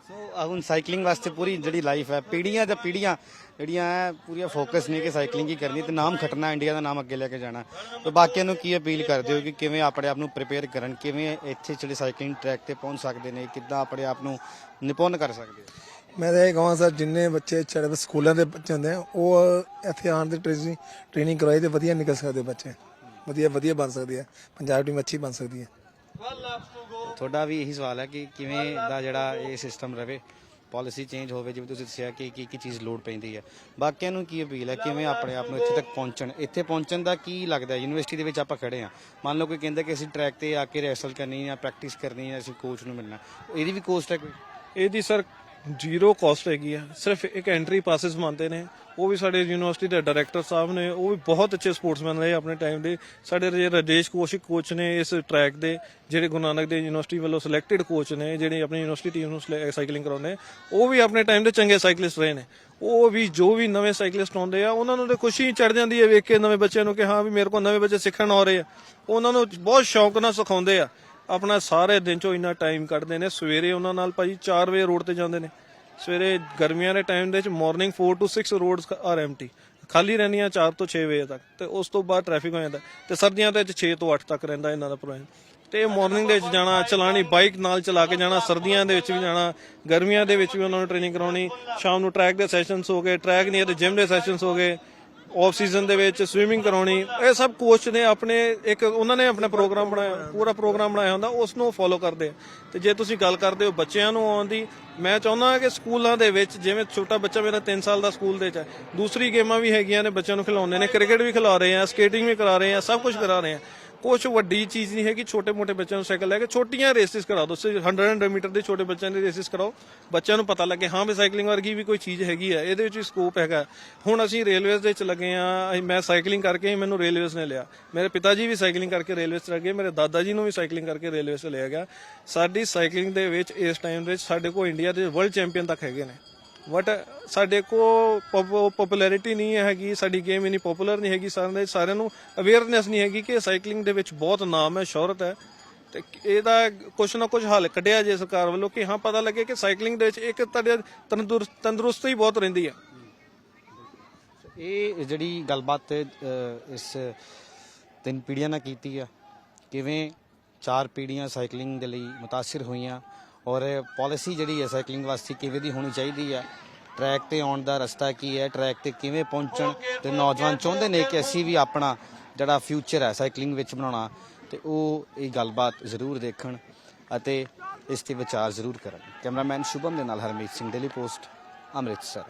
Speaker 1: ਸੋ ਆਹ ਹੁਣ ਸਾਈਕਲਿੰਗ ਵਾਸਤੇ ਪੂਰੀ ਜਿਹੜੀ ਲਾਈਫ ਹੈ ਪੀੜ੍ਹੀਆਂ ਤੇ ਪੀੜ੍ਹੀਆਂ ਜਿਹੜੀਆਂ ਹੈ ਪੂਰੀਆਂ ਫੋਕਸ ਨੇ ਕਿ ਸਾਈਕਲਿੰਗ ਹੀ ਕਰਨੀ ਤੇ ਨਾਮ ਖਟਣਾ ਇੰਡੀਆ ਦਾ ਨਾਮ ਅੱਗੇ ਲੈ ਕੇ ਜਾਣਾ। ਤੇ ਬਾਕੀਆਂ ਨੂੰ ਕੀ ਅਪੀਲ ਕਰਦੇ ਹੋ ਕਿ ਕਿਵੇਂ ਆਪਣੇ ਆਪ ਨੂੰ ਪ੍ਰਿਪੇਅਰ ਕਰਨ ਕਿਵੇਂ ਇੱਥੇ ਜਿਹੜੇ ਸਾਈਕਲਿੰਗ ਟਰੈਕ ਤੇ ਪਹੁੰਚ ਸਕਦੇ ਨੇ ਕਿੱਦਾਂ ਆਪਣੇ ਆਪ ਨੂੰ ਨਿਪੁੰਨ ਕਰ ਸਕਦੇ ਹੋ?
Speaker 4: ਮੈਂ ਤਾਂ ਇਹ ਕਹਾਂ ਸਰ ਜਿੰਨੇ ਬੱਚੇ ਚੜੇ ਸਕੂਲਾਂ ਦੇ ਬੱਚੇ ਹੁੰਦੇ ਆ ਉਹ ਇੱਥੇ ਆਉਣ ਦੀ ਟ੍ਰੇਨਿੰਗ ਟ੍ਰੇਨਿੰਗ ਕਰਵਾਈ ਤੇ ਵਧੀਆ ਨਿਕਲ ਸਕਦੇ ਬੱਚੇ। ਵਧੀਆ ਵਧੀਆ ਬਣ ਸਕਦੇ ਆ। ਪੰਜਾਬ ਟੀਮ ਅੱਛੀ ਬਣ ਸਕਦੀ ਹੈ
Speaker 1: ਤੁਹਾਡਾ ਵੀ ਇਹੀ ਸਵਾਲ ਹੈ ਕਿ ਕਿਵੇਂ ਦਾ ਜਿਹੜਾ ਇਹ ਸਿਸਟਮ ਰਵੇ ਪਾਲਿਸੀ ਚੇਂਜ ਹੋਵੇ, ਜਿਵੇਂ ਤੁਸੀਂ ਦੱਸਿਆ ਕਿ ਕੀ ਕੀ ਚੀਜ਼ ਲੋੜ ਪੈਂਦੀ ਹੈ। ਬਾਕੀਆਂ ਨੂੰ ਕੀ ਅਪੀਲ ਹੈ? ਕਿਵੇਂ ਆਪਣੇ ਆਪ ਨੂੰ ਇੱਥੇ ਤੱਕ ਪਹੁੰਚਣ? ਇੱਥੇ ਪਹੁੰਚਣ ਦਾ ਕੀ ਲੱਗਦਾ ਯੂਨੀਵਰਸਿਟੀ ਦੇ ਵਿੱਚ ਆਪਾਂ ਖੜੇ ਆ ਮੰਨ ਲਓ ਕੋਈ ਕਹਿੰਦਾ ਕਿ ਅਸੀਂ ਟਰੈਕ ਤੇ ਆ ਕੇ ਰੈਸਲ ਕਰਨੀ ਜਾਂ ਪ੍ਰੈਕਟਿਸ ਕਰਨੀ ਜਾਂ ਅਸੀਂ ਕੋਚ ਨੂੰ ਮਿਲਣਾ। ਇਹਦੀ ਵੀ ਕੋਸਟ ਹੈ ਕੋਈ
Speaker 2: ਇਹਦੀ ਸਰ ਜ਼ੀਰੋ ਕਾਸਟ ਹੈਗੀ ਆ। ਸਿਰਫ ਇੱਕ ਐਂਟਰੀ ਪਾਸਿਸ ਮੰਨਦੇ ਨੇ। ਉਹ ਵੀ ਸਾਡੇ ਯੂਨੀਵਰਸਿਟੀ ਦੇ ਡਾਇਰੈਕਟਰ ਸਾਹਿਬ ਨੇ। ਉਹ ਵੀ ਬਹੁਤ ਅੱਛੇ ਸਪੋਰਟਸਮੈਨ ਰਹੇ ਆਪਣੇ ਟਾਈਮ ਦੇ। ਸਾਡੇ ਜਿਹੜੇ ਰਾਜੇਸ਼ ਕੋਸ਼ਿਕ ਕੋਚ ਨੇ ਇਸ ਟਰੈਕ ਦੇ, ਜਿਹੜੇ ਗੁਰੂ ਨਾਨਕ ਦੇਵ ਯੂਨੀਵਰਸਿਟੀ ਵੱਲੋਂ ਸਿਲੈਕਟਡ ਕੋਚ ਨੇ, ਜਿਹੜੇ ਆਪਣੀ ਯੂਨੀਵਰਸਿਟੀ ਟੀਮ ਨੂੰ ਸਾਈਕਲਿੰਗ ਕਰਾਉਂਦੇ ਉਹ ਵੀ ਆਪਣੇ ਟਾਈਮ ਦੇ ਚੰਗੇ ਸਾਈਕਲਿਸਟ ਰਹੇ ਨੇ। ਉਹ ਵੀ ਜੋ ਵੀ ਨਵੇਂ ਸਾਈਕਲਿਸਟ ਆਉਂਦੇ ਆ, ਉਹਨਾਂ ਨੂੰ ਤੇ ਖੁਸ਼ੀ ਚੜ ਜਾਂਦੀ ਹੈ ਵੇਖ ਕੇ ਨਵੇਂ ਬੱਚਿਆਂ ਨੂੰ ਕਿ ਹਾਂ ਵੀ ਮੇਰੇ ਕੋਲ ਨਵੇਂ ਬੱਚੇ ਸਿੱਖਣ ਆ ਰਹੇ ਆ। ਉਹਨਾਂ ਨੂੰ ਬਹੁਤ ਸ਼ੌਂਕ ਨਾਲ ਸਿਖਾਉਂਦੇ ਆ। ਆਪਣਾ ਸਾਰੇ ਦਿਨ ਚੋਂ ਇੰਨਾ ਟਾਈਮ ਕੱਢਦੇ ਨੇ। ਸਵੇਰੇ ਉਹਨਾਂ ਨਾਲ ਭਾਜੀ 4 ਵਜੇ ਰੋਡ ਤੇ ਜਾਂਦੇ ਨੇ। ਸਵੇਰੇ ਗਰਮੀਆਂ ਦੇ ਟਾਈਮ ਦੇ ਵਿੱਚ ਮਾਰਨਿੰਗ 4 ਤੋਂ 6 ਰੋਡਸ ਆਰ ਐਮਟੀ ਖਾਲੀ ਰਹਿੰਦੀਆਂ 4 ਤੋਂ 6 ਵਜੇ ਤੱਕ। ਤੇ ਉਸ ਤੋਂ ਬਾਅਦ ਟ੍ਰੈਫਿਕ ਹੋ ਜਾਂਦਾ। ਤੇ ਸਰਦੀਆਂ ਦੇ ਵਿੱਚ 6 ਤੋਂ 8 ਤੱਕ ਰਹਿੰਦਾ ਇਹਨਾਂ ਦਾ ਪ੍ਰੋਗਰਾਮ। ਤੇ ਮਾਰਨਿੰਗ ਦੇ ਵਿੱਚ ਜਾਣਾ, ਚਲਾਣੀ ਬਾਈਕ ਨਾਲ ਚਲਾ ਕੇ ਜਾਣਾ, ਸਰਦੀਆਂ ਦੇ ਵਿੱਚ ਵੀ ਜਾਣਾ, ਗਰਮੀਆਂ ਦੇ ਵਿੱਚ ਵੀ ਉਹਨਾਂ ਨੂੰ ਟ੍ਰੇਨਿੰਗ ਕਰਾਉਣੀ। ਸ਼ਾਮ ਨੂੰ ਟਰੈਕ ਦੇ ਸੈਸ਼ਨਸ ਹੋ ਗਏ ਟਰੈਕ ਨਹੀਂ ਹੈ ਤੇ ਜਿਮ ਦੇ ਸੈਸ਼ਨਸ ਹੋ ਗਏ। ਆਫ ਸੀਜ਼ਨ ਦੇ ਵਿੱਚ ਸਵੀਮਿੰਗ ਕਰਾਉਣੀ, ਇਹ ਸਭ ਕੋਚ ਨੇ ਆਪਣੇ ਇੱਕ, ਉਹਨਾਂ ਨੇ ਆਪਣਾ ਪ੍ਰੋਗਰਾਮ ਬਣਾਇਆ, ਪੂਰਾ ਪ੍ਰੋਗਰਾਮ ਬਣਾਇਆ ਹੁੰਦਾ ਉਸ ਨੂੰ ਫੋਲੋ ਕਰਦੇ ਆ। ਤੇ ਜੇ ਤੁਸੀਂ ਗੱਲ ਕਰਦੇ ਹੋ ਬੱਚਿਆਂ ਨੂੰ ਆਉਣ ਦੀ, ਮੈਂ ਚਾਹੁੰਦਾ ਕਿ ਸਕੂਲਾਂ ਦੇ ਵਿੱਚ, ਜਿਵੇਂ ਛੋਟਾ ਬੱਚਾ ਮੇਰਾ 3 ਸਾਲ ਦਾ ਸਕੂਲ ਦੇ ਵਿੱਚ ਹੈ, ਦੂਸਰੀ ਗੇਮਾਂ ਵੀ ਹੈਗੀਆਂ ਨੇ, ਬੱਚਿਆਂ ਨੂੰ ਖਿਲਾਉਂਦੇ ਨੇ, ਕ੍ਰਿਕਟ ਵੀ ਖਿਲਾ ਰਹੇ ਆ ਸਕੇਟਿੰਗ ਵੀ ਕਰਾ ਰਹੇ ਆ, ਸਭ ਕੁਝ ਕਰਾ ਰਹੇ ਆ। ਕੁਝ ਵੱਡੀ ਚੀਜ਼ ਨਹੀਂ ਹੈ ਕਿ ਛੋਟੇ ਮੋਟੇ ਬੱਚਿਆਂ ਨੂੰ ਸਾਈਕਲ ਲੈ ਕੇ ਛੋਟੀਆਂ ਰੇਸਿਸ ਕਰਾ ਦਿਓ। 100 ਮੀਟਰ ਦੇ ਛੋਟੇ ਬੱਚਿਆਂ ਦੀ ਰੇਸਿਸ ਕਰਾਓ। ਬੱਚਿਆਂ ਨੂੰ ਪਤਾ ਲੱਗੇ, ਹਾਂ ਵੀ ਸਾਈਕਲਿੰਗ ਵਰਗੀ ਵੀ ਕੋਈ ਚੀਜ਼ ਹੈਗੀ ਹੈ ਇਹਦੇ ਵਿੱਚ ਵੀ ਸਕੋਪ ਹੈਗਾ। ਹੁਣ ਅਸੀਂ ਰੇਲਵੇਜ਼ ਦੇ ਵਿੱਚ ਲੱਗੇ ਆ ਮੈਂ ਸਾਈਕਲਿੰਗ ਕਰਕੇ ਹੀ ਮੈਨੂੰ ਰੇਲਵੇਜ਼ ਨੇ ਲਿਆ। ਮੇਰੇ ਪਿਤਾ ਜੀ ਵੀ ਸਾਈਕਲਿੰਗ ਕਰਕੇ ਰੇਲਵੇਜ਼ 'ਚ ਲੱਗੇ ਮੇਰੇ ਦਾਦਾ ਜੀ ਨੂੰ ਵੀ ਸਾਈਕਲਿੰਗ ਕਰਕੇ ਰੇਲਵੇਜ਼ 'ਚ ਲਿਆ ਗਿਆ। ਸਾਡੀ ਸਾਈਕਲਿੰਗ ਦੇ ਵਿੱਚ ਇਸ ਟਾਈਮ ਦੇ ਵਿੱਚ ਸਾਡੇ ਕੋਲ ਇੰਡੀਆ ਦੇ ਵਰਲਡ ਚੈਂਪੀਅਨ ਤੱਕ ਹੈਗੇ ਨੇ। ਬਟ ਸਾਡੇ ਕੋ ਪਪੂਲੈਰਿਟੀ ਨਹੀਂ ਹੈਗੀ, ਸਾਡੀ ਗੇਮ ਇਨੀ ਪਪੂਲਰ ਨਹੀਂ ਹੈਗੀ, ਸਾਰਿਆਂ ਦੇ, ਸਾਰਿਆਂ ਨੂੰ ਅਵੇਅਰਨੈਸ ਨਹੀਂ ਹੈਗੀ ਕਿ ਸਾਈਕਲਿੰਗ ਦੇ ਵਿੱਚ ਬਹੁਤ ਨਾਮ ਹੈ, ਸ਼ੋਹਰਤ ਹੈ। ਤੇ ਇਹਦਾ ਕੁਛ ਨਾ ਕੁਛ ਹੱਲ ਕੱਢਿਆ ਜੇ ਸਰਕਾਰ ਵੱਲੋਂ ਕਿ ਹਾਂ ਪਤਾ ਲੱਗੇ ਕਿ ਸਾਈਕਲਿੰਗ ਦੇ ਵਿੱਚ ਇੱਕ ਤੁਹਾਡੇ ਤੰਦਰੁਸਤ ਤੰਦਰੁਸਤੀ ਬਹੁਤ ਰਹਿੰਦੀ ਹੈ।
Speaker 1: ਇਹ ਜਿਹੜੀ ਗੱਲਬਾਤ ਇਸ ਤਿੰਨ ਪੀੜ੍ਹੀਆਂ ਨਾਲ ਕੀਤੀ ਆ, ਕਿਵੇਂ ਚਾਰ ਪੀੜ੍ਹੀਆਂ ਸਾਈਕਲਿੰਗ ਦੇ ਲਈ ਮੁਤਾਸਿਰ ਹੋਈਆਂ ਔਰ ਪਾਲਿਸੀ ਜਿਹੜੀ ਹੈ ਸਾਈਕਲਿੰਗ ਵਾਸਤੇ ਕਿਵੇਂ ਦੀ ਹੋਣੀ ਚਾਹੀਦੀ ਹੈ? ਟਰੈਕ ਤੇ ਆਉਣ ਦਾ ਰਸਤਾ ਕੀ ਹੈ? ਟਰੈਕ ਤੇ ਕਿਵੇਂ ਪਹੁੰਚਣ? ਤੇ ਨੌਜਵਾਨ ਚਾਹੁੰਦੇ ਨੇ ਕਿ ਅਸੀਂ ਵੀ ਆਪਣਾ ਜਿਹੜਾ ਫਿਊਚਰ ਹੈ ਸਾਈਕਲਿੰਗ ਵਿੱਚ ਬਣਾਉਣਾ ਤੇ ਉਹ ਇਹ ਗੱਲਬਾਤ ਜ਼ਰੂਰ ਦੇਖਣ ਅਤੇ ਇਸ ਤੇ ਵਿਚਾਰ ਜ਼ਰੂਰ ਕਰਨ। ਕੈਮਰਾਮੈਨ ਸ਼ੁਭਮ ਦੇ ਨਾਲ ਹਰਮੀਤ ਸਿੰਘ ਡੇਲੀ ਪੋਸਟ ਅੰਮ੍ਰਿਤਸਰ।